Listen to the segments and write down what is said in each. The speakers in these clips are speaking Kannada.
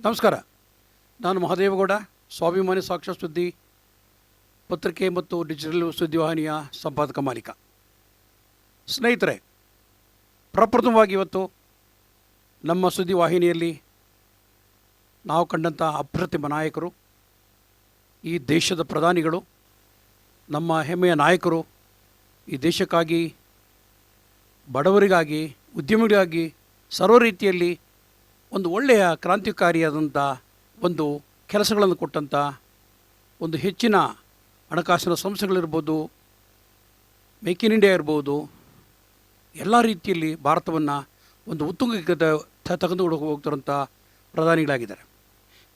ನಮಸ್ಕಾರ. ನಾನು ಮಹಾದೇವಗೌಡ ಸ್ವಾಭಿಮಾನಿ ಸಾಕ್ಷ್ಯ ಸುದ್ದಿ, ಪತ್ರಿಕೆ ಮತ್ತು ಡಿಜಿಟಲ್ ಸುದ್ದಿವಾಹಿನಿಯ ಸಂಪಾದಕ ಮಾಲೀಕ. ಸ್ನೇಹಿತರೆ, ಪ್ರಪ್ರಥಮವಾಗಿ ಇವತ್ತು ನಮ್ಮ ಸುದ್ದಿವಾಹಿನಿಯಲ್ಲಿ ನಾವು ಕಂಡಂಥ ಅಪ್ರತಿಮ ನಾಯಕರು, ಈ ದೇಶದ ಪ್ರಧಾನಿಗಳು, ನಮ್ಮ ಹೆಮ್ಮೆಯ ನಾಯಕರು, ಈ ದೇಶಕ್ಕಾಗಿ, ಬಡವರಿಗಾಗಿ, ಉದ್ಯಮಿಗಳಿಗಾಗಿ ಸರ್ವ ರೀತಿಯಲ್ಲಿ ಒಂದು ಒಳ್ಳೆಯ ಕ್ರಾಂತಿಕಾರಿಯಾದಂಥ ಒಂದು ಕೆಲಸಗಳನ್ನು ಕೊಟ್ಟಂಥ ಒಂದು ಹೆಚ್ಚಿನ ಹಣಕಾಸಿನ ಸಂಸ್ಥೆಗಳಿರ್ಬೋದು ಮೇಕ್ ಇನ್ ಇಂಡಿಯಾ ಇರ್ಬೋದು, ಎಲ್ಲ ರೀತಿಯಲ್ಲಿ ಭಾರತವನ್ನು ಒಂದು ಉತ್ತುಂಗಕ್ಕೆ ತ- ತ- ತೆಗೆದುಕೊಂಡು ಹೋಗ್ತಿರೋಂಥ ಪ್ರಧಾನಿಗಳಾಗಿದ್ದಾರೆ.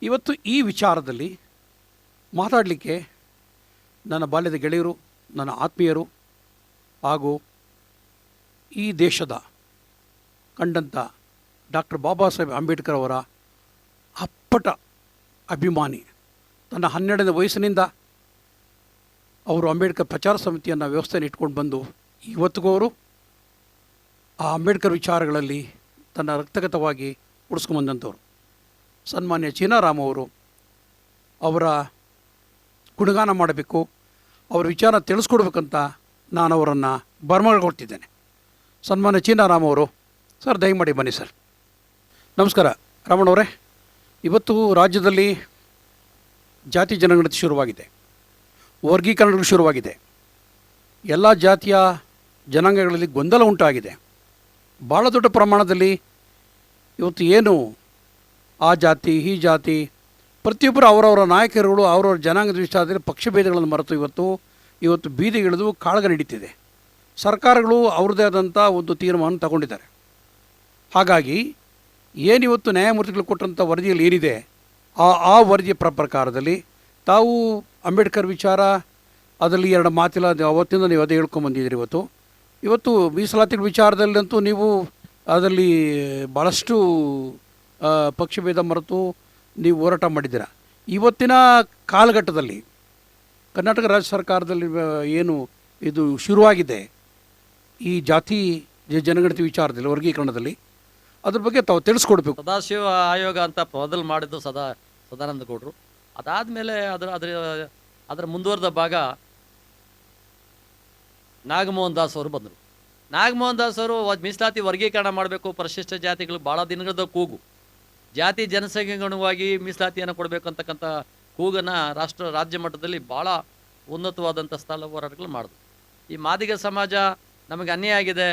ಇವತ್ತು ಈ ವಿಚಾರದಲ್ಲಿ ಮಾತಾಡಲಿಕ್ಕೆ ನನ್ನ ಬಾಲ್ಯದ ಗೆಳೆಯರು, ನನ್ನ ಆತ್ಮೀಯರು ಹಾಗೂ ಈ ದೇಶದ ಕಂಡಂಥ ಡಾಕ್ಟರ್ ಬಾಬಾ ಸಾಹೇಬ್ ಅಂಬೇಡ್ಕರ್ ಅವರ ಅಪ್ಪಟ ಅಭಿಮಾನಿ. ತನ್ನ ಹನ್ನೆರಡನೇ ವಯಸ್ಸಿನಿಂದ ಅವರು ಅಂಬೇಡ್ಕರ್ ಪ್ರಚಾರ ಸಮಿತಿಯನ್ನು ವ್ಯವಸ್ಥೆಯನ್ನು ಇಟ್ಕೊಂಡು ಬಂದು ಇವತ್ತಿಗೂ ಅವರು ಆ ಅಂಬೇಡ್ಕರ್ ವಿಚಾರಗಳಲ್ಲಿ ತನ್ನ ರಕ್ತಗತವಾಗಿ ಉಳಿಸ್ಕೊಂಬಂದಂಥವ್ರು ಸನ್ಮಾನ್ಯ ಚೀನಾರಾಮ್ ಅವರು ಅವರ ಗುಣಗಾನ ಮಾಡಬೇಕು, ಅವರ ವಿಚಾರ ತಿಳಿಸ್ಕೊಡ್ಬೇಕಂತ ನಾನು ಅವರನ್ನು ಬರ್ಮಗೊಳ್ತಿದ್ದೇನೆ ಸನ್ಮಾನ್ಯ ಚೀನಾರಾಮ್ ಅವರು, ಸರ್ ದಯಮಾಡಿ ಬನ್ನಿ ಸರ್. ನಮಸ್ಕಾರ ರಾಮಣ್ಣವರೇ ಇವತ್ತು ರಾಜ್ಯದಲ್ಲಿ ಜಾತಿ ಜನಗಣತಿ ಶುರುವಾಗಿದೆ. ವರ್ಗೀಕರಣಗಳು ಶುರುವಾಗಿದೆ. ಎಲ್ಲ ಜಾತಿಯ ಜನಾಂಗಗಳಲ್ಲಿ ಗೊಂದಲ ಉಂಟಾಗಿದೆ. ಭಾಳ ದೊಡ್ಡ ಪ್ರಮಾಣದಲ್ಲಿ ಇವತ್ತು ಏನು ಆ ಜಾತಿ, ಈ ಜಾತಿ, ಪ್ರತಿಯೊಬ್ಬರು ಅವರವರ ನಾಯಕರುಗಳು, ಅವರವರ ಜನಾಂಗದ ವಿಚಾರದಲ್ಲಿ ಪಕ್ಷಭೇದಗಳನ್ನು ಮರೆತು ಇವತ್ತು ಇವತ್ತು ಬೀದಿಗಿಳಿದು ಕಾಳಗ ನಡೀತಿದೆ ಸರ್ಕಾರಗಳು ಅವ್ರದ್ದೇ ಆದಂಥ ಒಂದು ತೀರ್ಮಾನ ತಗೊಂಡಿದ್ದಾರೆ. ಹಾಗಾಗಿ ಏನಿವತ್ತು ನ್ಯಾಯಮೂರ್ತಿಗಳು ಕೊಟ್ಟಂಥ ವರದಿಯಲ್ಲಿ ಏನಿದೆ? ಆ ಆ ವರದಿಯ ಪ್ರ ಪ್ರಕಾರದಲ್ಲಿ ತಾವು ಅಂಬೇಡ್ಕರ್ ವಿಚಾರ, ಅದರಲ್ಲಿ ಎರಡು ಮಾತಿಲ್ಲ ಅವತ್ತಿಂದ ನೀವು ಅದೇ ಹೇಳ್ಕೊಂಬಂದಿದ್ದೀರಿ ಇವತ್ತು. ಇವತ್ತು ಮೀಸಲಾತಿಗಳ ವಿಚಾರದಲ್ಲಂತೂ ನೀವು ಅದರಲ್ಲಿ ಭಾಳಷ್ಟು ಪಕ್ಷಭೇದ ಮರೆತು ನೀವು ಹೋರಾಟ ಮಾಡಿದ್ದೀರ? ಇವತ್ತಿನ ಕಾಲಘಟ್ಟದಲ್ಲಿ ಕರ್ನಾಟಕ ರಾಜ್ಯ ಸರ್ಕಾರದಲ್ಲಿ ಏನು ಇದು ಶುರುವಾಗಿದೆ, ಈ ಜಾತಿ ಜನಗಣತಿ ವಿಚಾರದಲ್ಲಿ, ವರ್ಗೀಕರಣದಲ್ಲಿ ಅದ್ರ ಬಗ್ಗೆ ತಾವು ತಿಳಿಸ್ಕೊಡ್ಬೇಕು. ಸದಾಶಿವ ಆಯೋಗ ಅಂತ ಮೊದಲು ಮಾಡಿದ್ದು ಸದಾ ಸದಾನಂದ ಗೌಡರು. ಅದಾದಮೇಲೆ ಅದರ ಅದರ ಅದರ ಮುಂದುವರೆದ ಭಾಗ ನಾಗಮೋಹನ್ ದಾಸ್ ಅವರು ಬಂದರು. ನಾಗಮೋಹನ್ ದಾಸ್ ಅವರು ಮೀಸಲಾತಿ ವರ್ಗೀಕರಣ ಮಾಡಬೇಕು, ಪರಿಶಿಷ್ಟ ಜಾತಿಗಳು ಭಾಳ ದಿನಗಳ ಕೂಗು. ಜಾತಿ ಜನಸಂಖ್ಯೆಗನುಗುಣವಾಗಿ ಮೀಸಲಾತಿಯನ್ನು ಕೊಡಬೇಕು ಅಂತಕ್ಕಂಥ ಕೂಗನ್ನು ರಾಷ್ಟ್ರ, ರಾಜ್ಯ ಮಟ್ಟದಲ್ಲಿ ಭಾಳ ಉನ್ನತವಾದಂಥ ಸ್ಥಳ ಹೋರಾಟಗಳು ಮಾಡಿದ್ರು. ಈ ಮಾದಿಗ ಸಮಾಜ ನಮಗೆ ಅನ್ಯಾಯ ಆಗಿದೆ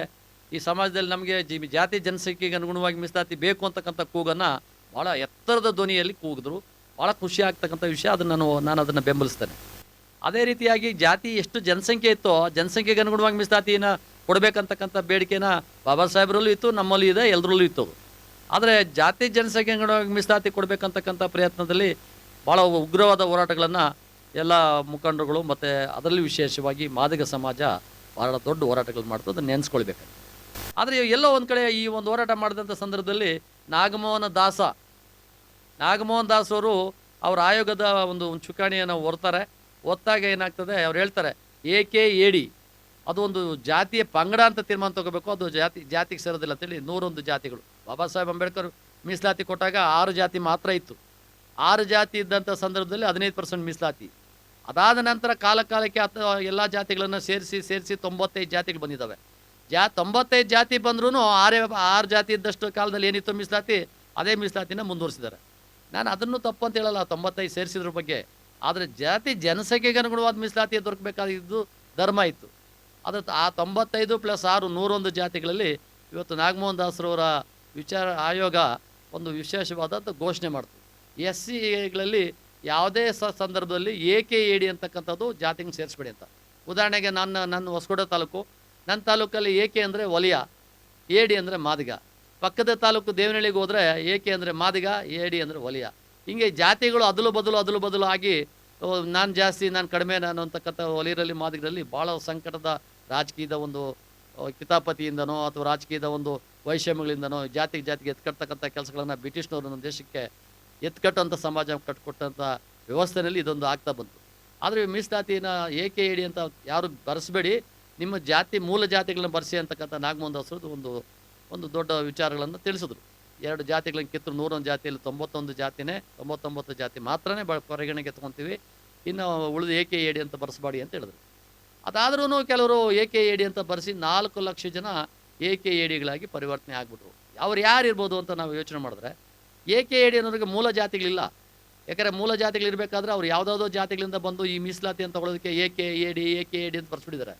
ಈ ಸಮಾಜದಲ್ಲಿ ನಮಗೆ ಜಾತಿ ಜನಸಂಖ್ಯೆಗೆ ಅನುಗುಣವಾಗಿ ಮೀಸಲಾತಿ ಬೇಕು ಅಂತಕ್ಕಂಥ ಕೂಗನ್ನು ಭಾಳ ಎತ್ತರದ ಧ್ವನಿಯಲ್ಲಿ ಕೂಗಿದ್ರು. ಭಾಳ ಖುಷಿ ಆಗ್ತಕ್ಕಂಥ ವಿಷಯ. ಅದನ್ನು ನಾನು ನಾನು ಅದನ್ನು ಬೆಂಬಲಿಸ್ತೇನೆ. ಅದೇ ರೀತಿಯಾಗಿ ಜಾತಿ ಎಷ್ಟು ಜನಸಂಖ್ಯೆ ಇತ್ತೋ, ಜನಸಂಖ್ಯೆಗೆ ಅನುಗುಣವಾಗಿ ಮೀಸಲಾತಿನ ಕೊಡಬೇಕಂತಕ್ಕಂಥ ಬೇಡಿಕೆನ ಬಾಬಾ ಸಾಹೇಬ್ರಲ್ಲೂ ಇತ್ತು, ನಮ್ಮಲ್ಲೂ ಇದೆ ಎಲ್ಲರಲ್ಲೂ ಇತ್ತು. ಆದರೆ ಜಾತಿ ಜನಸಂಖ್ಯೆ ಅನುಗುಣವಾಗಿ ಮೀಸಲಾತಿ ಕೊಡಬೇಕಂತಕ್ಕಂಥ ಪ್ರಯತ್ನದಲ್ಲಿ ಭಾಳ ಉಗ್ರವಾದ ಹೋರಾಟಗಳನ್ನು ಎಲ್ಲ ಮುಖಂಡರುಗಳು ಮತ್ತು ಅದರಲ್ಲಿ ವಿಶೇಷವಾಗಿ ಮಾದಿಗ ಸಮಾಜ ಭಾಳ ದೊಡ್ಡ ಹೋರಾಟಗಳು ಮಾಡ್ತು. ಅದನ್ನು ನೆನೆಸ್ಕೊಳ್ಬೇಕು ಆದರೆ ಎಲ್ಲೋ ಒಂದು ಕಡೆ ಈ ಒಂದು ಹೋರಾಟ ಮಾಡಿದಂಥ ಸಂದರ್ಭದಲ್ಲಿ ನಾಗಮೋಹನ ದಾಸ, ನಾಗಮೋಹನ್ ದಾಸ್ ಅವರು ಅವ್ರ ಆಯೋಗದ ಒಂದು ಚುಕ್ಕಾಣಿಯನ್ನು ಹೊರ್ತಾರೆ ಏನಾಗ್ತದೆ ಅವ್ರು ಹೇಳ್ತಾರೆ, ಎ ಕೆ ಎ ಡಿ ಅದು ಒಂದು ಜಾತಿಯ ಪಂಗಡ ಅಂತ ತೀರ್ಮಾನ ತಗೋಬೇಕು. ಅದು ಜಾತಿ, ಜಾತಿಗೆ ಸೇರೋದಿಲ್ಲ ಅಂತೇಳಿ ನೂರೊಂದು ಜಾತಿಗಳು. ಬಾಬಾ ಸಾಹೇಬ್ ಅಂಬೇಡ್ಕರ್ ಮೀಸಲಾತಿ ಕೊಟ್ಟಾಗ ಆರು ಜಾತಿ ಮಾತ್ರ ಇತ್ತು. ಆರು ಜಾತಿ ಇದ್ದಂಥ ಸಂದರ್ಭದಲ್ಲಿ ಹದಿನೈದು ಪರ್ಸೆಂಟ್ ಮೀಸಲಾತಿ. ಅದಾದ ನಂತರ ಕಾಲ ಕಾಲಕ್ಕೆ ಹತ್ತು ಎಲ್ಲ ಜಾತಿಗಳನ್ನು ಸೇರಿಸಿ ಸೇರಿಸಿ ತೊಂಬತ್ತೈದು ಜಾತಿಗಳು ಬಂದಿದ್ದಾವೆ. ಜಾ ತೊಂಬತ್ತೈದು ಜಾತಿ ಬಂದ್ರೂ ಆರೇ ಆರು ಜಾತಿ ಇದ್ದಷ್ಟು ಕಾಲದಲ್ಲಿ ಏನಿತ್ತು ಮೀಸಲಾತಿ? ಅದೇ ಮೀಸಲಾತಿನ ಮುಂದುವರಿಸಿದ್ದಾರೆ ನಾನು ಅದನ್ನು ತಪ್ಪು ಅಂತ ಹೇಳಲ್ಲ, ತೊಂಬತ್ತೈದು ಸೇರಿಸಿದ್ರ ಬಗ್ಗೆ. ಆದರೆ ಜಾತಿ ಜನಸಂಖ್ಯೆಗೆ ಅನುಗುಣವಾದ ಮೀಸಲಾತಿ ದೊರಕಬೇಕಾಗಿದ್ದು ಧರ್ಮ ಇತ್ತು. ಅದು ಆ ತೊಂಬತ್ತೈದು ಪ್ಲಸ್ ಆರು ನೂರೊಂದು ಜಾತಿಗಳಲ್ಲಿ ಇವತ್ತು ನಾಗಮೋಹನ್ ದಾಸರವರ ವಿಚಾರ ಆಯೋಗ ಒಂದು ವಿಶೇಷವಾದಂಥ ಘೋಷಣೆ ಮಾಡ್ತು. ಎಸ್ ಸಿಗಳಲ್ಲಿ ಯಾವುದೇ ಸ ಸಂದರ್ಭದಲ್ಲಿ ಎ ಕೆ ಎ ಡಿ ಅಂತಕ್ಕಂಥದ್ದು ಜಾತಿಗೆ ಸೇರಿಸ್ಬೇಡಿ ಅಂತ. ಉದಾಹರಣೆಗೆ ನನ್ನ ನನ್ನ ಹೊಸಕೋಟೆ ತಾಲೂಕು ನನ್ನ ತಾಲೂಕಲ್ಲಿ ಏಕೆ ಅಂದರೆ ವಲಯ ಎ ಡಿ ಅಂದರೆ ಮಾದಿಗ. ಪಕ್ಕದ ತಾಲೂಕು ದೇವನಹಳ್ಳಿಗೆ ಹೋದರೆ ಎ ಕೆ ಅಂದರೆ ಮಾದಿಗ ಎ ಡಿ ಅಂದರೆ ಒಲಿಯ. ಹಿಂಗೆ ಜಾತಿಗಳು ಅದಲು ಬದಲು ಅದಲು ಬದಲು ಆಗಿ ನಾನು ಜಾಸ್ತಿ, ನಾನು ಕಡಿಮೆ, ನಾನು ಅಂತಕ್ಕಂಥ ಒಲಿಯರಲ್ಲಿ ಮಾದಿಗರಲ್ಲಿ ಭಾಳ ಸಂಕಟದ ರಾಜಕೀಯದ ಒಂದು ಕಿತಾಪತಿಯಿಂದನೋ ಅಥವಾ ರಾಜಕೀಯದ ಒಂದು ವೈಷಮ್ಯಗಳಿಂದನೋ ಜಾತಿಗೆ ಜಾತಿಗೆ ಎತ್ಕಟ್ಟತಕ್ಕಂಥ ಕೆಲಸಗಳನ್ನು ಬ್ರಿಟಿಷ್ನವರು ನಮ್ಮ ದೇಶಕ್ಕೆ ಎತ್ಕಟ್ಟುವಂಥ ಸಮಾಜ ಕಟ್ಕೊಟ್ಟಂಥ ವ್ಯವಸ್ಥೆಯಲ್ಲಿ ಇದೊಂದು ಆಗ್ತಾ ಬಂತು. ಆದರೆ ಮೀಸಲಾತಿನ ಏಕೆ ಹೇಳಿ ಅಂತ ಯಾರು ಬರೆಸಬೇಡಿ. ನಿಮ್ಮ ಜಾತಿ, ಮೂಲ ಜಾತಿಗಳನ್ನು ಬರೆಸಿ ಅಂತಕ್ಕಂಥ ನಾಗಮೋಹನ್ ದಾಸರದು ಒಂದು ಒಂದು ದೊಡ್ಡ ವಿಚಾರಗಳನ್ನು ತಿಳಿಸಿದ್ರು. ಎರಡು ಜಾತಿಗಳನ್ನು ಕಿತ್ತು ನೂರೊಂದು ಜಾತಿಯಲ್ಲಿ ತೊಂಬತ್ತೊಂದು ಜಾತಿನೇ, ತೊಂಬತ್ತೊಂಬತ್ತು ಜಾತಿ ಮಾತ್ರನೇ ಬ ಪರಿಗಣೆಗೆ ತೊಗೊತೀವಿ. ಇನ್ನು ಉಳಿದು ಎ ಕೆ ಎ ಡಿ ಅಂತ ಬರೆಸಬಾಡಿ ಅಂತ ಹೇಳಿದ್ರು. ಅದಾದ್ರೂ ಕೆಲವರು ಎ ಕೆ ಎ ಡಿ ಅಂತ ಬರೆಸಿ ನಾಲ್ಕು ಲಕ್ಷ ಜನ ಎ ಕೆ ಎ ಡಿಗಳಾಗಿ ಪರಿವರ್ತನೆ ಆಗ್ಬಿಟ್ರು. ಅವ್ರು ಯಾರು ಇರ್ಬೋದು ಅಂತ ನಾವು ಯೋಚನೆ ಮಾಡಿದ್ರೆ, ಎ ಕೆ ಎ ಡಿ ಅನ್ನೋರಿಗೆ ಮೂಲ ಜಾತಿಗಳಿಲ್ಲ. ಯಾಕಂದರೆ ಮೂಲ ಜಾತಿಗಳಿರಬೇಕಾದ್ರೆ ಅವ್ರು ಯಾವುದಾವುದೋ ಜಾತಿಗಳಿಂದ ಬಂದು ಈ ಮೀಸಲಾತಿ ಅಂತ ತಗೊಳ್ಳೋದಕ್ಕೆ A K A D, A K A D ಅಂತ ಬರ್ಸ್ಬಿಟ್ಟಿದ್ದಾರೆ.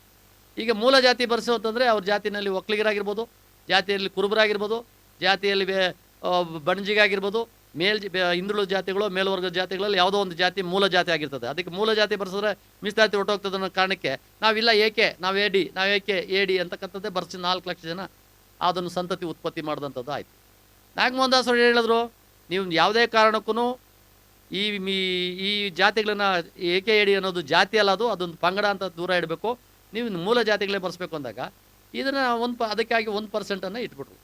ಈಗ ಮೂಲ ಜಾತಿ ಬರ್ಸು ಅಂತಂದರೆ ಅವ್ರ ಜಾತಿನಲ್ಲಿ ಒಕ್ಕಲಿಗರಾಗಿರ್ಬೋದು, ಜಾತಿಯಲ್ಲಿ ಕುರುಬರಾಗಿರ್ಬೋದು, ಜಾತಿಯಲ್ಲಿ ಬಣಜಿಗಾಗಿರ್ಬೋದು, ಮೇಲ್ ಹಿಂದುಳಿದ ಜಾತಿಗಳು ಮೇಲ್ವರ್ಗದ ಜಾತಿಗಳಲ್ಲಿ ಯಾವುದೋ ಒಂದು ಜಾತಿ ಮೂಲ ಜಾತಿ ಆಗಿರ್ತದೆ. ಅದಕ್ಕೆ ಮೂಲ ಜಾತಿ ಬರ್ಸಿದ್ರೆ ಮೀಸಲಾತಿ ಹೊಟ್ಟೋಗ್ತದೆ ಅನ್ನೋ ಕಾರಣಕ್ಕೆ ನಾವಿಲ್ಲ ಏಕೆ, ನಾವು ಎ ಡಿ, ನಾವು ಏಕೆ ಎ ಡಿ ಅಂತಕ್ಕಂಥದ್ದೇ ಬರ್ಸಿ ನಾಲ್ಕು ಲಕ್ಷ ಜನ ಅದನ್ನು ಸಂತತಿ ಉತ್ಪತ್ತಿ ಮಾಡಿದಂಥದ್ದು ಆಯಿತು. ನಾಗಮೋಹನ್ ದಾಸ್ ಅವರು ಹೇಳಿದ್ರು, ನೀವು ಯಾವುದೇ ಕಾರಣಕ್ಕೂ ಈ ಈ ಜಾತಿಗಳನ್ನ ಏಕೆ ಎಡಿ ಅನ್ನೋದು ಜಾತಿ ಅಲ್ಲ ಅದು, ಅದೊಂದು ಪಂಗಡ ಅಂತ ದೂರ ಇಡಬೇಕು. ನೀವು ಮೂಲ ಜಾತಿಗಳೇ ಬರೆಸ್ಬೇಕು ಅಂದಾಗ, ಇದನ್ನು ಒಂದು ಪ, ಅದಕ್ಕಾಗಿ ಒಂದು ಪರ್ಸೆಂಟನ್ನು ಇಟ್ಬಿಟ್ರು.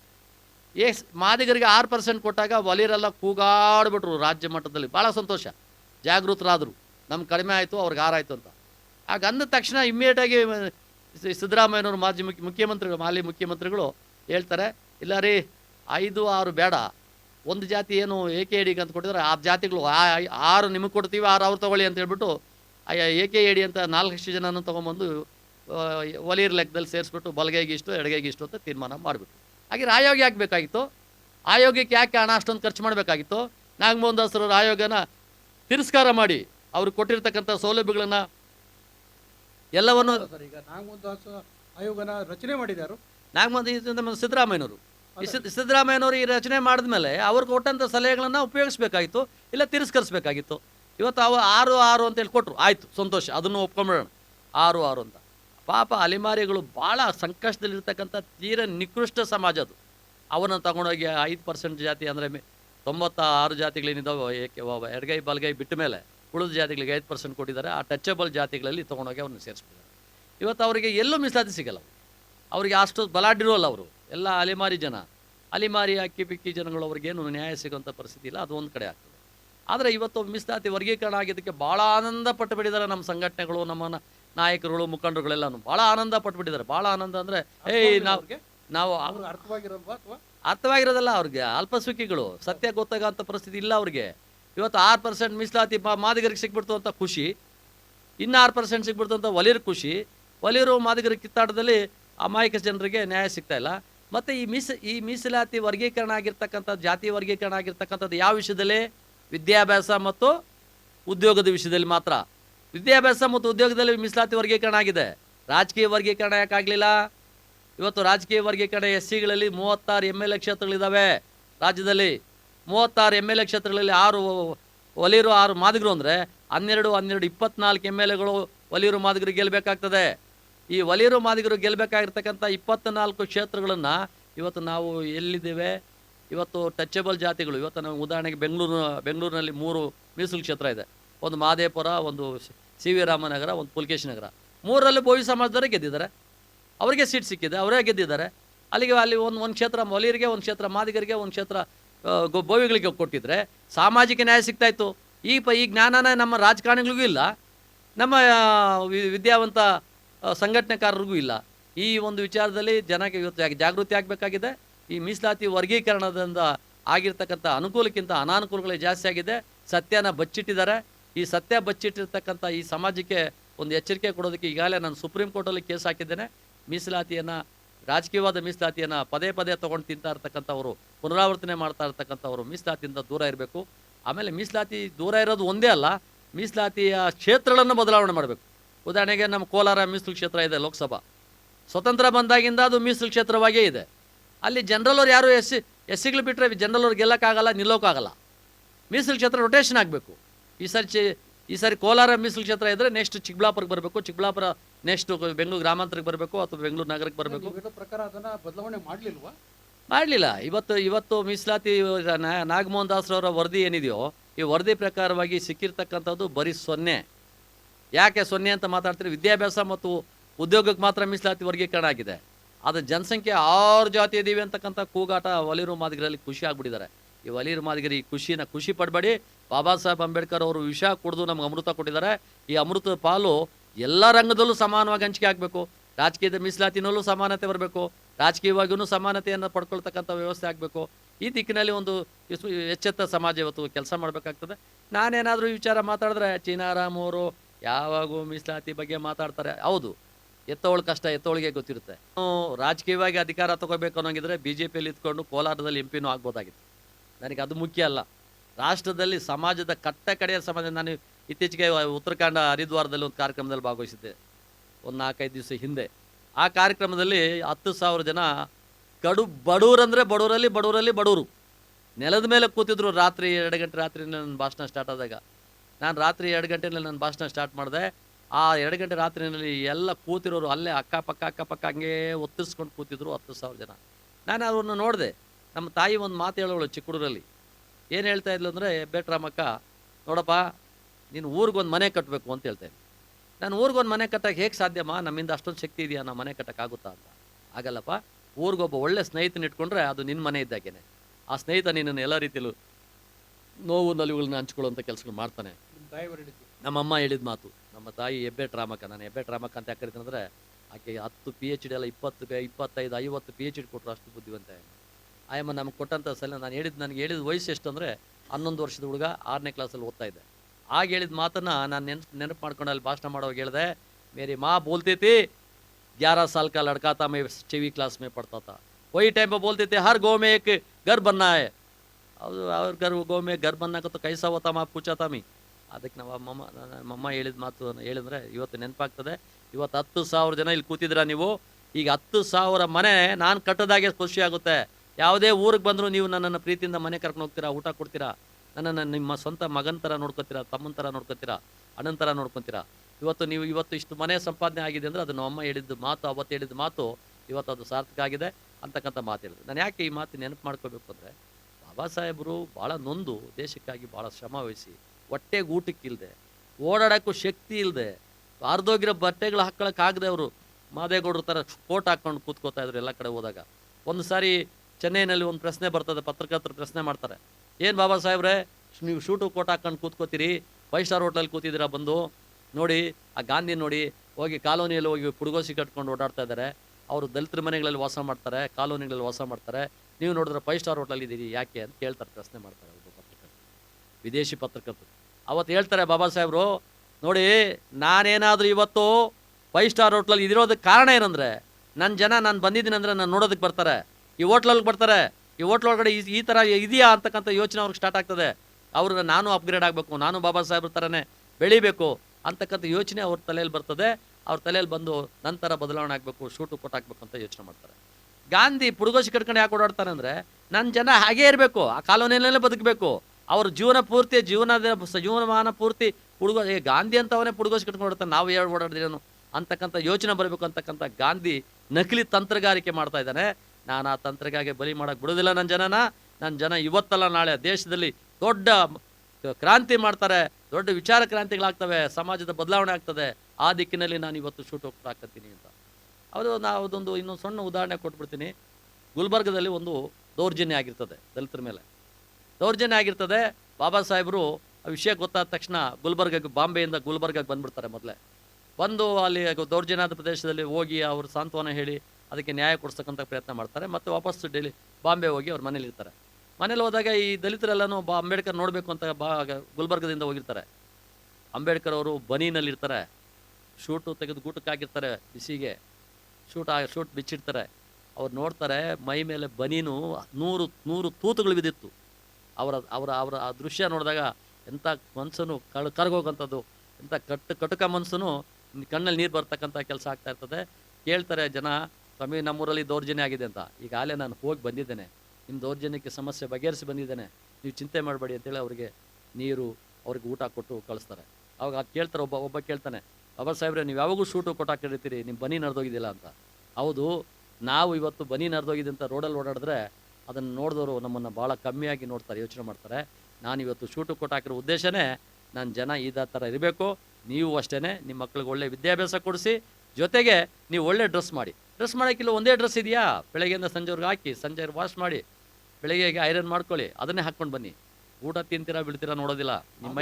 ಎಸ್ ಮಾದಿಗರಿಗೆ ಆರು ಪರ್ಸೆಂಟ್ ಕೊಟ್ಟಾಗ ಒಲಿರೆಲ್ಲ ಕೂಗಾಡ್ಬಿಟ್ರು ರಾಜ್ಯ ಮಟ್ಟದಲ್ಲಿ. ಭಾಳ ಸಂತೋಷ. ಜಾಗೃತರಾದರು. ನಮ್ಗೆ ಕಡಿಮೆ ಆಯಿತು, ಅವ್ರಿಗೆ ಆರಾಯಿತು ಅಂತ. ಆಗ ಅಂದ ತಕ್ಷಣ ಇಮ್ಮಿಡಿಯೇಟಾಗಿ ಸಿದ್ದರಾಮಯ್ಯನವರು ಮಾಜಿ ಮುಖ್ಯ, ಮುಖ್ಯಮಂತ್ರಿಗಳು, ಮಾಲಿ ಮುಖ್ಯಮಂತ್ರಿಗಳು ಹೇಳ್ತಾರೆ, ಇಲ್ಲ ರೀ, ಐದು ಆರು ಬೇಡ. ಒಂದು ಜಾತಿ ಏನು ಎ ಕೆ ಅಂತ ಕೊಟ್ಟಿದ್ರೆ ಆ ಜಾತಿಗಳು ಆರು ನಿಮಗೆ ಕೊಡ್ತೀವಿ, ಆರು ಅವ್ರು ತಗೊಳ್ಳಿ ಅಂತ ಹೇಳ್ಬಿಟ್ಟು ಎ ಕೆ ಎ ಅಂತ ನಾಲ್ಕಷ್ಟು ಲಕ್ಷ ಜನನ ತೊಗೊಂಬಂದು ಒಲಿಯರ್ ಲೆಕ್ಕದಲ್ಲಿ ಸೇರಿಸ್ಬಿಟ್ಟು ಬಲಗೈಗೆ ಇಷ್ಟು ಎಡಗೈಗೆ ಇಷ್ಟು ಅಂತ ತೀರ್ಮಾನ ಮಾಡಿಬಿಟ್ಟು ಹಾಗೆ ಆಯೋಗ ಯಾಕೆ ಬೇಕಾಗಿತ್ತು ಆಯೋಗಕ್ಕೆ ಯಾಕೆ ಹಣ ಅಷ್ಟೊಂದು ಖರ್ಚು ಮಾಡಬೇಕಾಗಿತ್ತು? ನಾಗಮೋಹನ್ ದಾಸರವ್ರ ಆಯೋಗನ ತಿರಸ್ಕಾರ ಮಾಡಿ ಅವರು ಕೊಟ್ಟಿರ್ತಕ್ಕಂಥ ಸೌಲಭ್ಯಗಳನ್ನು ಎಲ್ಲವನ್ನು ಈಗ ನಾಗಮೋಹನ್ ಆಯೋಗನ ರಚನೆ ಮಾಡಿದ್ದಾರೆ ನಾಗಮೋಹನ್ ನಮ್ಮ ಸಿದ್ದರಾಮಯ್ಯನವರು. ಸಿದ್ದರಾಮಯ್ಯನವರು ಈ ರಚನೆ ಮಾಡಿದ್ಮೇಲೆ ಅವ್ರಿಗೆ ಕೊಟ್ಟಂಥ ಸಲಹೆಗಳನ್ನು ಉಪಯೋಗಿಸ್ಬೇಕಾಗಿತ್ತು ಇಲ್ಲ ತಿರಸ್ಕರಿಸ್ಬೇಕಾಗಿತ್ತು. ಇವತ್ತು ಅವ ಆರು ಆರು ಅಂತ ಹೇಳಿ ಕೊಟ್ಟರು ಆಯಿತು ಸಂತೋಷ. ಅದನ್ನು ಒಪ್ಕೊಂಬಿಡೋಣ ಆರು ಆರು ಅಂತ. ಪಾಪ ಅಲೆಮಾರಿಗಳು ಭಾಳ ಸಂಕಷ್ಟದಲ್ಲಿರ್ತಕ್ಕಂಥ ತೀರ ನಿಕೃಷ್ಟ ಸಮಾಜ ಅದು. ಅವನ್ನ ತಗೊಂಡೋಗಿ ಐದು ಪರ್ಸೆಂಟ್ ಜಾತಿ ಅಂದರೆ ತೊಂಬತ್ತ ಆರು ಜಾತಿಗಳೇನಿದ್ದಾವೆ ಏಕೆ ಎಡಗೈ ಬಲಗೈ ಬಿಟ್ಟ ಮೇಲೆ ಉಳಿದ ಜಾತಿಗಳಿಗೆ ಐದು ಪರ್ಸೆಂಟ್ ಕೊಟ್ಟಿದ್ದಾರೆ. ಆ ಟಚಬಲ್ ಜಾತಿಗಳಲ್ಲಿ ತೊಗೊಂಡೋಗಿ ಅವ್ರನ್ನ ಸೇರಿಸ್ಬಿಟ್ಟಿದ್ದಾರೆ. ಇವತ್ತು ಅವರಿಗೆ ಎಲ್ಲೂ ಮೀಸಲಾತಿ ಸಿಗಲ್ಲ ಅವರಿಗೆ ಅಷ್ಟು ಬಲಾಢ್ಯರಲ್ಲ ಅವರು. ಎಲ್ಲ ಅಲೆಮಾರಿ ಜನ. ಅಲೆಮಾರಿ ಅಕ್ಕಿ ಪಿಕ್ಕಿ ಜನಗಳು ಅವ್ರಿಗೇನು ನ್ಯಾಯ ಸಿಗುವಂಥ ಪರಿಸ್ಥಿತಿ ಇಲ್ಲ. ಅದು ಒಂದು ಕಡೆ ಆಗ್ತದೆ. ಆದರೆ ಇವತ್ತು ಮೀಸಲಾತಿ ವರ್ಗೀಕರಣ ಆಗಿದ್ದಕ್ಕೆ ಭಾಳ ಆನಂದ ಪಟ್ಟು ಬಿಟ್ಟಿದ್ದಾರೆ ನಮ್ಮ ಸಂಘಟನೆಗಳು ನಮ್ಮ ನ- ನಾಯಕರುಗಳು ಮುಖಂಡರುಗಳೆಲ್ಲ ಭಾಳ ಆನಂದ ಪಟ್ಬಿಟ್ಟಿದ್ದಾರೆ. ಭಾಳ ಆನಂದ ಅಂದ್ರೆ ಏಯ್ ನಾವು ನಾವು ಅರ್ಥವಾಗಿರೋದಲ್ಲ ಅವ್ರಿಗೆ. ಅಲ್ಪಸುಖಿಗಳು ಸತ್ಯ ಗೊತ್ತಾಗಂತ ಪರಿಸ್ಥಿತಿ ಇಲ್ಲ ಅವ್ರಿಗೆ. ಇವತ್ತು ಆರು ಪರ್ಸೆಂಟ್ ಮೀಸಲಾತಿ ಮಾ- ಮಾದಿಗರಿಗೆ ಸಿಕ್ಬಿಡ್ತು ಅಂತ ಖುಷಿ. ಇನ್ನು ಆರು ಪರ್ಸೆಂಟ್ ಸಿಕ್ಬಿಡ್ತು ಅಂತ ಒಲಿಯರ್ ಖುಷಿ. ಒಲಿರು ಮಾದಿಗರ ಕಿತ್ತಾಟದಲ್ಲಿ ಅಮಾಯಕ ಜನರಿಗೆ ನ್ಯಾಯ ಸಿಗ್ತಾ ಇಲ್ಲ. ಮತ್ತು ಈ ಮೀಸ ಈ ಮೀಸಲಾತಿ ವರ್ಗೀಕರಣ ಆಗಿರ್ತಕ್ಕಂಥ ಜಾತಿ ವರ್ಗೀಕರಣ ಆಗಿರ್ತಕ್ಕಂಥದ್ದು ಯಾವ ವಿಷಯದಲ್ಲಿ? ವಿದ್ಯಾಭ್ಯಾಸ ಮತ್ತು ಉದ್ಯೋಗದ ವಿಷಯದಲ್ಲಿ ಮಾತ್ರ. ವಿದ್ಯಾಭ್ಯಾಸ ಮತ್ತು ಉದ್ಯೋಗದಲ್ಲಿ ಮೀಸಲಾತಿ ವರ್ಗೀಕರಣ ಆಗಿದೆ. ರಾಜಕೀಯ ವರ್ಗೀಕರಣ ಯಾಕಾಗಲಿಲ್ಲ? ಇವತ್ತು ರಾಜಕೀಯ ವರ್ಗೀಕರಣ ಎಸ್ ಸಿಗಳಲ್ಲಿ ಮೂವತ್ತಾರು ಎಂ ಎಲ್ ಎ ಕ್ಷೇತ್ರಗಳಿದ್ದಾವೆ ರಾಜ್ಯದಲ್ಲಿ ಮೂವತ್ತಾರು ಎಂ ಎಲ್ ಎ ಕ್ಷೇತ್ರಗಳಲ್ಲಿ ಆರು ಒಲಿರು ಆರು ಮಾದಿಗರು ಅಂದರೆ ಹನ್ನೆರಡು ಹನ್ನೆರಡು ಇಪ್ಪತ್ನಾಲ್ಕು ಎಂ ಎಲ್ ಎಗಳು ಒಲಿರು ಮಾದಿಗರು ಗೆಲ್ಲಬೇಕಾಗ್ತದೆ ಈ ಒಲಿರು ಮಾದಿಗರು ಗೆಲ್ಲಬೇಕಾಗಿರ್ತಕ್ಕಂಥ ಇಪ್ಪತ್ನಾಲ್ಕು ಕ್ಷೇತ್ರಗಳನ್ನು ಇವತ್ತು ನಾವು ಎಲ್ಲಿದ್ದೇವೆ? ಇವತ್ತು ಟಚಬಲ್ ಜಾತಿಗಳು, ಇವತ್ತು ನಾವು ಉದಾಹರಣೆಗೆ ಬೆಂಗಳೂರು, ಬೆಂಗಳೂರಿನಲ್ಲಿ ಮೂರು ಮೀಸಲು ಕ್ಷೇತ್ರ ಇದೆ. ಒಂದು ಮಾದೇಪುರ, ಒಂದು ಸಿ ವಿ ರಾಮನಗರ ಒಂದು ಪುಲ್ಕೇಶ್ ನಗರ. ಮೂರರಲ್ಲಿ ಬೋವಿ ಸಮಾಜದವರೇ ಗೆದ್ದಿದ್ದಾರೆ. ಅವರಿಗೆ ಸೀಟ್ ಸಿಕ್ಕಿದೆ, ಅವರೇ ಗೆದ್ದಿದ್ದಾರೆ. ಅಲ್ಲಿಗೆ ಅಲ್ಲಿ ಒಂದು ಒಂದು ಕ್ಷೇತ್ರ ಮೊಲಿಯರಿಗೆ ಒಂದು ಕ್ಷೇತ್ರ ಮಾದಿಗರಿಗೆ, ಒಂದು ಕ್ಷೇತ್ರ ಬೋವಿಗಳಿಗೆ ಕೊಟ್ಟಿದ್ರೆ ಸಾಮಾಜಿಕ ನ್ಯಾಯ ಸಿಗ್ತಾಯಿತ್ತು. ಈ ಪ, ಈ ಜ್ಞಾನನ ನಮ್ಮ ರಾಜಕಾರಣಿಗಳಿಗೂ ಇಲ್ಲ. ನಮ್ಮ ವಿದ್ಯಾವಂತ ಸಂಘಟನೆಕಾರರಿಗೂ ಇಲ್ಲ. ಈ ಒಂದು ವಿಚಾರದಲ್ಲಿ ಜನಕ್ಕೆ ಇವತ್ತು ಜಾಗೃತಿ ಆಗಬೇಕಾಗಿದೆ. ಈ ಮೀಸಲಾತಿ ವರ್ಗೀಕರಣದಿಂದ ಆಗಿರ್ತಕ್ಕಂಥ ಅನುಕೂಲಕ್ಕಿಂತ ಅನಾನುಕೂಲಗಳೇ ಜಾಸ್ತಿ ಆಗಿದೆ. ಸತ್ಯನ ಬಚ್ಚಿಟ್ಟಿದ್ದಾರೆ. ಈ ಸತ್ಯ ಬಚ್ಚಿಟ್ಟಿರ್ತಕ್ಕಂಥ ಈ ಸಮಾಜಕ್ಕೆ ಒಂದು ಎಚ್ಚರಿಕೆ ಕೊಡೋದಕ್ಕೆ ಈಗಾಗಲೇ ನಾನು ಸುಪ್ರೀಂ ಕೋರ್ಟಲ್ಲಿ ಕೇಸ್ ಹಾಕಿದ್ದೇನೆ. ಮೀಸಲಾತಿಯನ್ನು, ರಾಜಕೀಯವಾದ ಮೀಸಲಾತಿಯನ್ನು ಪದೇ ಪದೇ ತೊಗೊಂಡು ತಿಂತಾ ಇರ್ತಕ್ಕಂಥವ್ರು, ಪುನರಾವರ್ತನೆ ಮಾಡ್ತಾ ಇರ್ತಕ್ಕಂಥವ್ರು ಮೀಸಲಾತಿಯಿಂದ ದೂರ ಇರಬೇಕು. ಆಮೇಲೆ ಮೀಸಲಾತಿ ದೂರ ಇರೋದು ಒಂದೇ ಅಲ್ಲ, ಮೀಸಲಾತಿಯ ಕ್ಷೇತ್ರಗಳನ್ನು ಬದಲಾವಣೆ ಮಾಡಬೇಕು. ಉದಾಹರಣೆಗೆ ನಮ್ಮ ಕೋಲಾರ ಮೀಸಲು ಕ್ಷೇತ್ರ ಇದೆ ಲೋಕಸಭಾ. ಸ್ವತಂತ್ರ ಬಂದಾಗಿಂದ ಅದು ಮೀಸಲು ಕ್ಷೇತ್ರವಾಗೇ ಇದೆ. ಅಲ್ಲಿ ಜನರಲ್ ಯಾರು ಎಸ್ ಸಿ, ಎಸ್ ಸಿಗಳು ಬಿಟ್ಟರೆ ಜನರಲ್ ಅವ್ರು ಗೆಲ್ಲಕ್ಕಾಗಲ್ಲ, ನಿಲ್ಲೋಕ್ಕಾಗಲ್ಲ. ಮೀಸಲು ಕ್ಷೇತ್ರ ರೊಟೇಷನ್ ಆಗಬೇಕು. ಈ ಸಾರಿ ಚಿ ಈ ಸಾರಿ ಕೋಲಾರ ಮೀಸಲು ಕ್ಷೇತ್ರ ಇದ್ರೆ ನೆಕ್ಸ್ಟ್ ಚಿಕ್ಕಬಳ್ಳಾಪುರಕ್ಕೆ ಬರಬೇಕು. ಚಿಕ್ಕಬಳ್ಳಾಪುರ ನೆಕ್ಸ್ಟ್ ಬೆಂಗಳೂರು ಗ್ರಾಮಾಂತರಕ್ಕೆ ಬರಬೇಕು ಅಥವಾ ಬೆಂಗಳೂರು ನಗರಕ್ಕೆ ಬರಬೇಕು. ಪ್ರಕಾರ ಅದನ್ನ ಬದಲಾವಣೆ ಮಾಡಲಿಲ್ವಾ? ಮಾಡಲಿಲ್ಲ. ಇವತ್ತು ಇವತ್ತು ಮೀಸಲಾತಿ ನಾಗಮೋಹನ್ ದಾಸ್ ದಾಸ್ರವರ ವರದಿ ಏನಿದೆಯೋ ಈ ವರದಿ ಪ್ರಕಾರವಾಗಿ ಸಿಕ್ಕಿರ್ತಕ್ಕಂಥದ್ದು ಬರೀ ಸೊನ್ನೆ. ಯಾಕೆ ಸೊನ್ನೆ ಅಂತ ಮಾತಾಡ್ತೀರಿ? ವಿದ್ಯಾಭ್ಯಾಸ ಮತ್ತು ಉದ್ಯೋಗಕ್ಕೆ ಮಾತ್ರ ಮೀಸಲಾತಿ ವರ್ಗೀಕರಣ ಆಗಿದೆ. ಅದು ಜನಸಂಖ್ಯೆ ಆರು ಜಾತಿ ಇದ್ದೀವಿ ಅಂತಕ್ಕಂಥ ಕೂಗಾಟ ವಲೀರು ಮಾದಿಗರಲ್ಲಿ ಖುಷಿ ಆಗ್ಬಿಟ್ಟಿದ್ದಾರೆ. ಈ ವಲೀರು ಮಾದಿಗರಿ ಈ ಖುಷಿನ ಖುಷಿ ಪಡಬೇಡಿ. ಬಾಬಾ ಸಾಹೇಬ್ ಅಂಬೇಡ್ಕರ್ ಅವರು ವಿಷ ಕುಡಿದು ನಮ್ಗೆ ಅಮೃತ ಕೊಟ್ಟಿದ್ದಾರೆ. ಈ ಅಮೃತದ ಪಾಲು ಎಲ್ಲ ರಂಗದಲ್ಲೂ ಸಮಾನವಾಗಿ ಹಂಚಿಕೆ ಆಗಬೇಕು. ರಾಜಕೀಯದ ಮೀಸಲಾತಿನಲ್ಲೂ ಸಮಾನತೆ ಬರಬೇಕು. ರಾಜಕೀಯವಾಗಿಯೂ ಸಮಾನತೆಯನ್ನು ಪಡ್ಕೊಳ್ತಕ್ಕಂಥ ವ್ಯವಸ್ಥೆ ಆಗಬೇಕು. ಈ ದಿಕ್ಕಿನಲ್ಲಿ ಒಂದು ಎಚ್ಚೆತ್ತ ಸಮಾಜ ಇವತ್ತು ಕೆಲಸ ಮಾಡಬೇಕಾಗ್ತದೆ. ನಾನೇನಾದರೂ ಈ ವಿಚಾರ ಮಾತಾಡಿದ್ರೆ ಚೀನಾರಾಮ್ ಅವರು ಯಾವಾಗೂ ಮೀಸಲಾತಿ ಬಗ್ಗೆ ಮಾತಾಡ್ತಾರೆ. ಹೌದು, ಎತ್ತವಳ ಕಷ್ಟ ಎತ್ತವಳಿಗೆ ಗೊತ್ತಿರುತ್ತೆ. ರಾಜಕೀಯವಾಗಿ ಅಧಿಕಾರ ತಗೋಬೇಕು ಅನ್ನೋಂಗಿದ್ರೆ ಬಿ ಜೆ ಪಿಯಲ್ಲಿ ಇದ್ಕೊಂಡು ಕೋಲಾರದಲ್ಲಿ ಎಂ ಪಿನೂ ಆಗ್ಬೋದಾಗಿತ್ತು. ನನಗೆ ಅದು ಮುಖ್ಯ ಅಲ್ಲ. ರಾಷ್ಟ್ರದಲ್ಲಿ ಸಮಾಜದ ಕಟ್ಟ ಕಡೆಯ ಸಮಾಜ ನಾನು ಇತ್ತೀಚೆಗೆ ಉತ್ತರಾಖಂಡ ಹರಿದ್ವಾರದಲ್ಲಿ ಒಂದು ಕಾರ್ಯಕ್ರಮದಲ್ಲಿ ಭಾಗವಹಿಸಿದ್ದೆ. ಒಂದು ನಾಲ್ಕೈದು ದಿವಸ ಹಿಂದೆ. ಆ ಕಾರ್ಯಕ್ರಮದಲ್ಲಿ ಹತ್ತು ಸಾವಿರ ಜನ ಕಡು ಬಡವರಂದರೆ ಬಡವರಲ್ಲಿ ಬಡವರಲ್ಲಿ ಬಡವರು ನೆಲದ ಮೇಲೆ ಕೂತಿದ್ರು ರಾತ್ರಿ ಎರಡು ಗಂಟೆ ರಾತ್ರಿ ನನ್ನ ಭಾಷಣ ಸ್ಟಾರ್ಟ್ ಆದಾಗ. ನಾನು ರಾತ್ರಿ ಎರಡು ಗಂಟೆಯಲ್ಲಿ ನನ್ನ ಭಾಷಣ ಸ್ಟಾರ್ಟ್ ಮಾಡಿದೆ. ಆ ಎರಡು ಗಂಟೆ ರಾತ್ರಿನಲ್ಲಿ ಎಲ್ಲ ಕೂತಿರೋರು ಅಲ್ಲೇ ಅಕ್ಕಪಕ್ಕ ಅಕ್ಕಪಕ್ಕ ಹಂಗೆ ಒತ್ತಿಸ್ಕೊಂಡು ಕೂತಿದ್ರು ಹತ್ತು ಸಾವಿರ ಜನ. ನಾನು ಅವ್ರನ್ನ ನೋಡಿದೆ. ನಮ್ಮ ತಾಯಿ ಒಂದು ಮಾತು ಹೇಳೋಳು ಚಿಕ್ಕ ಏನು ಹೇಳ್ತಾ ಇದ್ಲು ಅಂದರೆ ಬೇಟ್ರಾಮಕ್ಕ ನೋಡಪ್ಪ, ನೀನು ಊರಿಗೊಂದು ಮನೆ ಕಟ್ಟಬೇಕು ಅಂತ ಹೇಳ್ತಾ ಇದ್ದೆ ನಾನು ಊರಿಗೊಂದು ಮನೆ ಕಟ್ಟಕ್ಕೆ ಹೇಗೆ ಸಾಧ್ಯಮ್ಮ? ನಮ್ಮಿಂದ ಅಷ್ಟೊಂದು ಶಕ್ತಿ ಇದೆಯಾ? ನಾವು ಮನೆ ಕಟ್ಟೋಕ್ಕಾಗುತ್ತಾ ಅಂತ. ಆಗಲ್ಲಪ್ಪ, ಊರಿಗೊಬ್ಬ ಒಳ್ಳೆ ಸ್ನೇಹಿತನ ಇಟ್ಕೊಂಡ್ರೆ ಅದು ನಿನ್ನ ಮನೆ ಇದ್ದಾಗೇನೆ. ಆ ಸ್ನೇಹಿತ ನಿನ್ನನ್ನು ಎಲ್ಲ ರೀತಿಯಲ್ಲೂ ನೋವು ನಲಿವುಗಳನ್ನ ಹಂಚ್ಕೊಳ್ಳುವಂಥ ಕೆಲಸಗಳು ಮಾಡ್ತಾನೆ. ನಮ್ಮಮ್ಮ ಹೇಳಿದ ಮಾತು. ನಮ್ಮ ತಾಯಿ ಹೆಬ್ಬೆ ರಾಮಕ್ಕ ನಾನು ಹೆಬ್ಬೆ ರಾಮಕ್ಕ ಅಂತ ಯಾಕೆ ಕರಿತೀನಿ ಅಂದರೆ, ಆಕೆ ಹತ್ತು ಪಿ ಎಚ್ ಡಿ ಎಲ್ಲ ಇಪ್ಪತ್ತು, ಇಪ್ಪತ್ತೈದು, ಐವತ್ತು ಪಿ ಎಚ್ ಡಿ ಕೊಟ್ಟರು ಅಷ್ಟು ಬುದ್ಧಿವಂತ. ಆಯಮ್ಮ ನಮಗೆ ಕೊಟ್ಟಂಥ ಸಲ ನಾನು ಹೇಳಿದ್ದು ನನಗೆ ಹೇಳಿದ ವಯಸ್ಸು ಎಷ್ಟು ಅಂದರೆ ಹನ್ನೊಂದು ವರ್ಷದ ಹುಡುಗ ಆರನೇ ಕ್ಲಾಸಲ್ಲಿ ಓದ್ತಾ ಇದ್ದೆ. ಆಗ ಹೇಳಿದ ಮಾತನ್ನು ನಾನು ನೆನ್ಪು ನೆನಪು ಮಾಡ್ಕೊಂಡು ಅಲ್ಲಿ ಭಾಷಣ ಮಾಡೋವಾಗ ಹೇಳಿದೆ, ಮೇರಿ ಮಾ ಬೋಲ್ತೈತಿ, ಗ್ಯಾರ ಸಾಲ್ ಕಾಲ ಅಡ್ಕಾತ ಮೇ ಚೆವಿ ಕ್ಲಾಸ್ ಮೇ ಪಡ್ತಾತ ಒಯ್ ಟೈಮ್ ಬೋಲ್ತೈತಿ, ಹರ್ ಗೋಮೇಕ್ ಗರ್ ಬನ್ನಾಯ್ ಅದು ಅವ್ರ ಗರ್ ಗೋಮೆ ಗರ್ ಬನ್ನಾಕತ್ತು ಕೈಸಾ ಓತಾಮ ಅದಕ್ಕೆ ನಾವು ಅಮ್ಮಮ್ಮ ನಮ್ಮಮ್ಮ ಹೇಳಿದ ಮಾತು ಹೇಳಿದ್ರೆ ಇವತ್ತು ನೆನಪಾಗ್ತದೆ. ಇವತ್ತು ಹತ್ತು ಸಾವಿರ ಜನ ಇಲ್ಲಿ ಕೂತಿದ್ರ ನೀವು? ಈಗ ಹತ್ತು ಸಾವಿರ ಮನೆ ನಾನು ಕಟ್ಟೋದಾಗೆ ಖುಷಿಯಾಗುತ್ತೆ ಯಾವುದೇ ಊರಿಗೆ ಬಂದರೂ ನೀವು ನನ್ನನ್ನು ಪ್ರೀತಿಯಿಂದ ಮನೆ ಕರ್ಕೊಂಡು ಹೋಗ್ತೀರಾ, ಊಟ ಕೊಡ್ತೀರಾ? ನನ್ನನ್ನು ನಿಮ್ಮ ಸ್ವಂತ ಮಗನ ಥರ ನೋಡ್ಕೊತೀರಾ, ತಮ್ಮನ ಥರ ನೋಡ್ಕೊತೀರಾ, ಅಣ್ಣನ ಥರ ನೋಡ್ಕೊತೀರಾ? ಇವತ್ತು ನೀವು, ಇವತ್ತು ಇಷ್ಟು ಮನೆ ಸಂಪಾದನೆ ಆಗಿದೆ ಅಂದರೆ ಅದು ನಮ್ಮ ಅಮ್ಮ ಹೇಳಿದ್ದು ಮಾತು, ಅವತ್ತು ಹೇಳಿದ ಮಾತು ಇವತ್ತು ಅದು ಸಾರ್ಥಕ ಆಗಿದೆ ಅಂತಕ್ಕಂಥ ಮಾತು ಹೇಳಿದ್ರು. ನಾನು ಯಾಕೆ ಈ ಮಾತು ನೆನಪು ಮಾಡ್ಕೋಬೇಕು ಅಂದರೆ, ಬಾಬಾ ಸಾಹೇಬರು ಭಾಳ ನೊಂದು, ದೇಶಕ್ಕಾಗಿ ಭಾಳ ಶ್ರಮ ವಹಿಸಿ, ಹೊಟ್ಟೆಗೆ ಊಟಕ್ಕಿಲ್ಲದೆ ಓಡಾಡೋಕ್ಕೂ ಶಕ್ತಿ ಇಲ್ಲದೆ ಅರ್ಧೋಗಿರೋ ಬಟ್ಟೆಗಳು ಹಾಕ್ಕೊಳಕ್ಕಾಗದೆ ಅವರು ಮಾದೇಗೌಡರ ಥರ ಕೋಟ್ ಹಾಕ್ಕೊಂಡು ಕೂತ್ಕೋತಾ ಇದ್ರು ಎಲ್ಲ ಕಡೆ ಹೋದಾಗ. ಒಂದು ಸಾರಿ ಚೆನ್ನೈನಲ್ಲಿ ಒಂದು ಪ್ರಶ್ನೆ ಬರ್ತದೆ, ಪತ್ರಕರ್ತರು ಪ್ರಶ್ನೆ ಮಾಡ್ತಾರೆ. ಏನು ಬಾಬಾ ಸಾಹೇಬ್ರೆ, ನೀವು ಶೂಟು ಕೋಟ್ ಹಾಕ್ಕೊಂಡು ಕೂತ್ಕೋತೀರಿ, ಫೈವ್ ಸ್ಟಾರ್ ಹೋಟ್ಲಲ್ಲಿ ಕೂತಿದ್ದೀರಾ ಬಂದು? ನೋಡಿ, ಆ ಗಾಂಧಿ ನೋಡಿ, ಹೋಗಿ ಕಾಲೋನಿಯಲ್ಲಿ ಹೋಗಿ ಪುಡುಗೋಸಿ ಕಟ್ಕೊಂಡು ಓಡಾಡ್ತಾ ಇದ್ದಾರೆ. ಅವರು ದಲಿತರ ಮನೆಗಳಲ್ಲಿ ವಾಸ ಮಾಡ್ತಾರೆ, ಕಾಲೋನಿಗಳಲ್ಲಿ ವಾಸ ಮಾಡ್ತಾರೆ. ನೀವು ನೋಡಿದ್ರೆ ಫೈವ್ ಸ್ಟಾರ್ ಹೋಟ್ಲಲ್ಲಿ ಇದ್ದೀರಿ, ಯಾಕೆ ಅಂತ ಕೇಳ್ತಾರೆ, ಪ್ರಶ್ನೆ ಮಾಡ್ತಾರೆ ಒಬ್ಬ ಪತ್ರಕರ್ತರು. ವಿದೇಶಿ ಪತ್ರಕರ್ತರು. ಅವತ್ತು ಹೇಳ್ತಾರೆ ಬಾಬಾ ಸಾಹೇಬರು, ನೋಡಿ, ನಾನೇನಾದರೂ ಇವತ್ತು ಫೈವ್ ಸ್ಟಾರ್ ಹೋಟ್ಲಲ್ಲಿ ಇದಿರೋದಕ್ಕೆ ಕಾರಣ ಏನಂದರೆ ನನ್ನ ಜನ ನಾನು ಬಂದಿದ್ದೀನಿ ಅಂದರೆ ನಾನು ನೋಡೋದಕ್ಕೆ ಬರ್ತಾರೆ. ಈ ಹೋಟ್ಲಲ್ಲಿ ಬರ್ತಾರೆ, ಈ ಹೋಟ್ಲ್ ಒಳಗಡೆ ಈ- ಥರ ಇದೆಯಾ ಅಂತಕ್ಕಂಥ ಯೋಚನೆ ಅವ್ರಿಗೆ ಸ್ಟಾರ್ಟ್ ಆಗ್ತದೆ. ಅವ್ರನ್ನ ನಾನು ಅಪ್ಗ್ರೇಡ್ ಆಗಬೇಕು, ನಾನು ಬಾಬಾ ಸಾಹೇಬ್ರ ಥರನೇ ಬೆಳಿಬೇಕು ಅಂತಕ್ಕಂಥ ಯೋಚನೆ ಅವ್ರ ತಲೆಯಲ್ಲಿ ಬರ್ತದೆ. ಅವ್ರ ತಲೆಯಲ್ಲಿ ಬಂದು ನಂತರ ಬದಲಾವಣೆ ಆಗಬೇಕು ಶೂಟು ಕೊಟ್ಟಾಕ್ಬೇಕು ಅಂತ ಯೋಚನೆ ಮಾಡ್ತಾರೆ. ಗಾಂಧಿ ಪುಡುಗೋಸಿ ಕಟ್ಕೊಂಡು ಯಾಕೆ ಓಡಾಡ್ತಾರೆ ಅಂದರೆ ನನ್ನ ಜನ ಹಾಗೇ ಇರಬೇಕು, ಆ ಕಾಲೋನಿಯಲ್ಲೇ ಬದುಕಬೇಕು. ಅವ್ರ ಜೀವನ ಪೂರ್ತಿ ಜೀವನದ ಜೀವನಮಾನ ಪೂರ್ತಿ ಪುಡುಗೋ ಏ, ಗಾಂಧಿ ಅಂತವನೇ ಪುಡುಗೋಸಿ ಕಟ್ಕೊಂಡು ಓಡ್ತಾನೆ ನಾವು ಹೇಳಿ ಓಡಾಡಿದ್ರೇನು ಅಂತಕ್ಕಂಥ ಯೋಚನೆ ಬರಬೇಕು ಅಂತಕ್ಕಂಥ ಗಾಂಧಿ ನಕಲಿ ತಂತ್ರಗಾರಿಕೆ ಮಾಡ್ತಾ ಇದ್ದಾನೆ. ನಾನು ಆ ತಂತ್ರಕ್ಕಾಗಿ ಬಲಿ ಮಾಡಕ್ಕೆ ಬಿಡೋದಿಲ್ಲ ನನ್ನ ಜನನ. ನನ್ನ ಜನ ಇವತ್ತಲ್ಲ ನಾಳೆ ದೇಶದಲ್ಲಿ ದೊಡ್ಡ ಕ್ರಾಂತಿ ಮಾಡ್ತಾರೆ. ದೊಡ್ಡ ವಿಚಾರ ಕ್ರಾಂತಿಗಳಾಗ್ತವೆ. ಸಮಾಜದ ಬದಲಾವಣೆ ಆಗ್ತದೆ. ಆ ದಿಕ್ಕಿನಲ್ಲಿ ನಾನು ಇವತ್ತು ಶೂಟ್ ಹೋಗ್ತಾ ಹಾಕತ್ತೀನಿ ಅಂತ. ಅದು ನಾವು ಅದೊಂದು ಇನ್ನೊಂದು ಸಣ್ಣ ಉದಾಹರಣೆ ಕೊಟ್ಬಿಡ್ತೀನಿ. ಗುಲ್ಬರ್ಗದಲ್ಲಿ ಒಂದು ದೌರ್ಜನ್ಯ ಆಗಿರ್ತದೆ ದಲಿತರ ಮೇಲೆ. ದೌರ್ಜನ್ಯ ಆಗಿರ್ತದೆ. ಬಾಬಾ ಸಾಹೇಬರು ಆ ವಿಷಯ ಗೊತ್ತಾದ ತಕ್ಷಣ ಗುಲ್ಬರ್ಗಕ್ಕೆ ಬಾಂಬೆಯಿಂದ ಗುಲ್ಬರ್ಗಕ್ಕೆ ಬಂದ್ಬಿಡ್ತಾರೆ ಮೊದಲೇ. ಬಂದು ಅಲ್ಲಿ ದೌರ್ಜನ್ಯದ ಪ್ರದೇಶದಲ್ಲಿ ಹೋಗಿ ಅವರು ಸಾಂತ್ವನ ಹೇಳಿ ಅದಕ್ಕೆ ನ್ಯಾಯ ಕೊಡಿಸ್ತಕ್ಕಂಥ ಪ್ರಯತ್ನ ಮಾಡ್ತಾರೆ. ಮತ್ತು ವಾಪಸ್ ಡೆಲ್ಲಿ ಬಾಂಬೆ ಹೋಗಿ ಅವ್ರ ಮನೇಲಿ ಇರ್ತಾರೆ. ಮನೇಲಿ ಹೋದಾಗ ಈ ದಲಿತರೆಲ್ಲನೂ ಬಾ ಅಂಬೇಡ್ಕರ್ ನೋಡಬೇಕು ಅಂತ ಬಾ ಗುಲ್ಬರ್ಗದಿಂದ ಹೋಗಿರ್ತಾರೆ. ಅಂಬೇಡ್ಕರ್ ಅವರು ಬನೀನಲ್ಲಿರ್ತಾರೆ ಶೂಟು ತೆಗೆದು ಗೂಟಕ್ಕಾಗಿರ್ತಾರೆ ಬಿಸಿಗೆ. ಶೂಟ್ ಆ ಶೂಟ್ ಬಿಚ್ಚಿಡ್ತಾರೆ. ಅವ್ರು ನೋಡ್ತಾರೆ ಮೈ ಮೇಲೆ ಬನೀನು ನೂರು ನೂರು ತೂತುಗಳು ಬಿದ್ದಿತ್ತು. ಅವರ ಅವರ ಅವರ ಆ ದೃಶ್ಯ ನೋಡಿದಾಗ ಎಂಥ ಮನಸ್ಸನ್ನು ಕಳ್ ಕರ್ಗೋಗಂಥದ್ದು ಎಂಥ ಕಟ್ಟು ಕಟುಕ ಮನಸ್ಸನ್ನು ಕಣ್ಣಲ್ಲಿ ನೀರು ಬರ್ತಕ್ಕಂಥ ಕೆಲಸ ಆಗ್ತಾ ಇರ್ತದೆ. ಕೇಳ್ತಾರೆ ಜನ ಸ್ವಾಮಿ, ನಮ್ಮೂರಲ್ಲಿ ದೌರ್ಜನ್ಯ ಆಗಿದೆ ಅಂತ. ಈಗ ಆಲೇ ನಾನು ಹೋಗಿ ಬಂದಿದ್ದೇನೆ. ನಿಮ್ಮ ದೌರ್ಜನ್ಯಕ್ಕೆ ಸಮಸ್ಯೆ ಬಗೆಹರಿಸಿ ಬಂದಿದ್ದೇನೆ. ನೀವು ಚಿಂತೆ ಮಾಡಬೇಡಿ ಅಂತೇಳಿ ಅವರಿಗೆ ನೀರು, ಅವ್ರಿಗೆ ಊಟ ಕೊಟ್ಟು ಕಳಿಸ್ತಾರೆ. ಅವಾಗ ಅದು ಕೇಳ್ತಾರೆ, ಒಬ್ಬ ಒಬ್ಬ ಕೇಳ್ತಾನೆ, ಬಾಬಾ ಸಾಹೇಬ್ರೆ, ನೀವು ಯಾವಾಗೂ ಶೂಟು ಕೊಟ್ಟಾಕಿರ್ತೀರಿ ನಿಮ್ಮ ಬನಿ ನಡೆದೋಗಿದ್ದಿಲ್ಲ ಅಂತ. ಹೌದು, ನಾವು ಇವತ್ತು ಬನಿ ನಡೆದೋಗಿದೆ ಅಂತ ರೋಡಲ್ಲಿ ಓಡಾಡಿದ್ರೆ ಅದನ್ನು ನೋಡಿದವರು ನಮ್ಮನ್ನು ಭಾಳ ಕಮ್ಮಿಯಾಗಿ ನೋಡ್ತಾರೆ, ಯೋಚನೆ ಮಾಡ್ತಾರೆ. ನಾನು ಇವತ್ತು ಶೂಟು ಕೊಟ್ಟಾಕಿರೋ ಉದ್ದೇಶನೇ ನಾನು ಜನ ಇದೇ ಥರ ಇರಬೇಕು, ನೀವು ಅಷ್ಟೇ ನಿಮ್ಮ ಮಕ್ಳಿಗೆ ಒಳ್ಳೆ ವಿದ್ಯಾಭ್ಯಾಸ ಕೊಡಿಸಿ, ಜೊತೆಗೆ ನೀವು ಒಳ್ಳೆ ಡ್ರೆಸ್ ಮಾಡಿ. ಡ್ರೆಸ್ ಮಾಡೋಕ್ಕಿಲ್ಲ ಒಂದೇ ಡ್ರೆಸ್ ಇದೆಯಾ? ಬೆಳಗ್ಗೆಯಿಂದ ಸಂಜೆವರೆಗೆ ಹಾಕಿ ಸಂಜೆ ವಾಶ್ ಮಾಡಿ ಬೆಳಗ್ಗೆಗೆ ಐರನ್ ಮಾಡ್ಕೊಳ್ಳಿ ಅದನ್ನೇ ಹಾಕ್ಕೊಂಡು ಬನ್ನಿ. ಊಟ ತಿಂತೀರಾ ಬಿಡ್ತೀರಾ ನೋಡೋದಿಲ್ಲ. ನಿಮ್ಮ.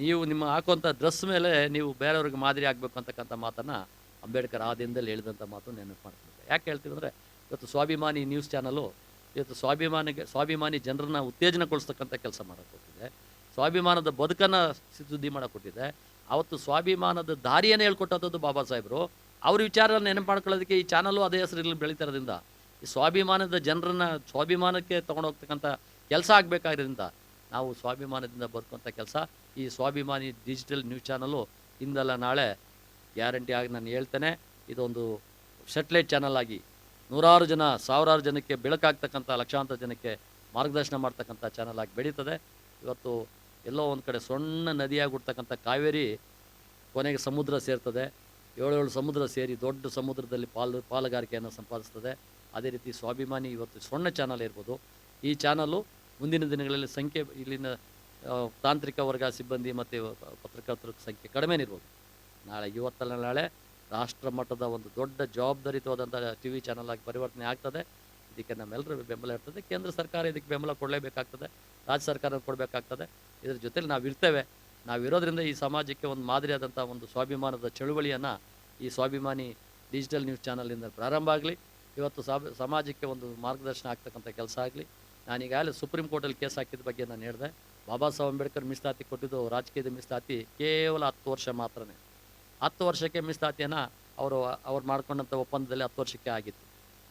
ನೀವು ನಿಮ್ಮ ಹಾಕುವಂಥ ಡ್ರೆಸ್ ಮೇಲೆ ನೀವು ಬೇರೆಯವ್ರಿಗೆ ಮಾದರಿ ಆಗಬೇಕು ಅಂತಕ್ಕಂಥ ಮಾತನ್ನು ಅಂಬೇಡ್ಕರ್ ಆ ದಿನದಲ್ಲಿ ಹೇಳಿದಂಥ ಮಾತು ನೆನಪು ಮಾಡ್ತಿದ್ದೆ ಯಾಕೆ ಹೇಳ್ತೀವಿ ಅಂದರೆ ಇವತ್ತು ಸ್ವಾಭಿಮಾನಿ ನ್ಯೂಸ್ ಚಾನಲು ಇವತ್ತು ಸ್ವಾಭಿಮಾನಿಗೆ ಸ್ವಾಭಿಮಾನಿ ಜನರನ್ನ ಉತ್ತೇಜನಗೊಳಿಸ್ತಕ್ಕಂಥ ಕೆಲಸ ಕೊಟ್ಟಿದೆ ಸ್ವಾಭಿಮಾನದ ಬದುಕನ್ನು ಸುದ್ದಿ ಕೊಟ್ಟಿದೆ. ಅವತ್ತು ಸ್ವಾಭಿಮಾನದ ದಾರಿಯನ್ನು ಹೇಳ್ಕೊಟ್ಟಂಥದ್ದು ಬಾಬಾ ಸಾಹೇಬರು. ಅವ್ರ ವಿಚಾರ ನೆನಪು ಮಾಡ್ಕೊಳ್ಳೋದಕ್ಕೆ ಈ ಚಾನಲ್ಲು ಅದೇ ಹೆಸರಲ್ಲಿ ಬೆಳೀತಾರದ್ರಿಂದ, ಈ ಸ್ವಾಭಿಮಾನದ ಜನರನ್ನು ಸ್ವಾಭಿಮಾನಕ್ಕೆ ತೊಗೊಂಡೋಗ್ತಕ್ಕಂಥ ಕೆಲಸ ಆಗಬೇಕಾಗಿರೋದ್ರಿಂದ ನಾವು ಸ್ವಾಭಿಮಾನದಿಂದ ಬದುಕುವಂಥ ಕೆಲಸ. ಈ ಸ್ವಾಭಿಮಾನಿ ಡಿಜಿಟಲ್ ನ್ಯೂಸ್ ಚಾನಲು ಇಂದಲ್ಲ ನಾಳೆ ಗ್ಯಾರಂಟಿ ಆಗಿ ನಾನು ಹೇಳ್ತೇನೆ, ಇದೊಂದು ಸೆಟ್ಲೈಟ್ ಚಾನಲ್ ಆಗಿ ನೂರಾರು ಜನ, ಸಾವಿರಾರು ಜನಕ್ಕೆ ಬೆಳಕಾಗ್ತಕ್ಕಂಥ, ಲಕ್ಷಾಂತರ ಜನಕ್ಕೆ ಮಾರ್ಗದರ್ಶನ ಮಾಡ್ತಕ್ಕಂಥ ಚಾನಲ್ ಆಗಿ ಬೆಳೀತದೆ. ಇವತ್ತು ಎಲ್ಲೋ ಒಂದು ಕಡೆ ಸಣ್ಣ ನದಿಯಾಗಿ ಹುಡ್ತಕ್ಕಂಥ ಕಾವೇರಿ ಕೊನೆಗೆ ಸಮುದ್ರ ಸೇರ್ತದೆ. ಏಳೇಳು ಸಮುದ್ರ ಸೇರಿ ದೊಡ್ಡ ಸಮುದ್ರದಲ್ಲಿ ಪಾಲು, ಪಾಲುಗಾರಿಕೆಯನ್ನು ಸಂಪಾದಿಸ್ತದೆ. ಅದೇ ರೀತಿ ಸ್ವಾಭಿಮಾನಿ ಇವತ್ತು ಸಣ್ಣ ಚಾನಲ್ ಇರ್ಬೋದು. ಈ ಚಾನಲ್ಲು ಮುಂದಿನ ದಿನಗಳಲ್ಲಿ ಸಂಖ್ಯೆ, ಇಲ್ಲಿನ ತಾಂತ್ರಿಕ ವರ್ಗ, ಸಿಬ್ಬಂದಿ ಮತ್ತು ಪತ್ರಕರ್ತರ ಸಂಖ್ಯೆ ಕಡಿಮೆ ಇರ್ಬೋದು. ನಾಳೆ, ಇವತ್ತಲ್ಲ ನಾಳೆ ರಾಷ್ಟ್ರ ಮಟ್ಟದ ಒಂದು ದೊಡ್ಡ ಜವಾಬ್ದಾರಿತವಾದಂಥ ಟಿ ವಿ ಚಾನಲ್ ಆಗಿ ಪರಿವರ್ತನೆ ಆಗ್ತದೆ. ಇದಕ್ಕೆ ನಮ್ಮೆಲ್ಲರೂ ಬೆಂಬಲ ಇರ್ತದೆ. ಕೇಂದ್ರ ಸರ್ಕಾರ ಇದಕ್ಕೆ ಬೆಂಬಲ ಕೊಡಲೇಬೇಕಾಗ್ತದೆ. ರಾಜ್ಯ ಸರ್ಕಾರ ಕೊಡಬೇಕಾಗ್ತದೆ. ಇದ್ರ ಜೊತೆಲಿ ನಾವು ಇರ್ತೇವೆ ನಾವಿರೋದ್ರಿಂದ ಈ ಸಮಾಜಕ್ಕೆ ಒಂದು ಮಾದರಿಯಾದಂಥ ಒಂದು ಸ್ವಾಭಿಮಾನದ ಚಳುವಳಿಯನ್ನು ಈ ಸ್ವಾಭಿಮಾನಿ ಡಿಜಿಟಲ್ ನ್ಯೂಸ್ ಚಾನಲಿಂದ ಪ್ರಾರಂಭ ಆಗಲಿ. ಇವತ್ತು ಸಮಾಜಕ್ಕೆ ಒಂದು ಮಾರ್ಗದರ್ಶನ ಆಗ್ತಕ್ಕಂಥ ಕೆಲಸ ಆಗಲಿ. ನಾನೀಗಾಗಲೇ ಸುಪ್ರೀಂ ಕೋರ್ಟಲ್ಲಿ ಕೇಸ್ ಹಾಕಿದ ಬಗ್ಗೆ ನಾನು ಹೇಳಿದೆ. ಬಾಬಾ ಸಾಹೇಬ್ ಅಂಬೇಡ್ಕರ್ ಮೀಸಲಾತಿ ಕೊಟ್ಟಿದ್ದು ರಾಜಕೀಯದ ಮೀಸಲಾತಿ ಕೇವಲ ಹತ್ತು ವರ್ಷ ಮಾತ್ರನೇ. ಹತ್ತು ವರ್ಷಕ್ಕೆ ಮೀಸಲಾತಿಯನ್ನು ಅವರು, ಅವ್ರು ಮಾಡ್ಕೊಂಡಂಥ ಒಪ್ಪಂದದಲ್ಲಿ ಹತ್ತು ವರ್ಷಕ್ಕೆ ಆಗಿತ್ತು.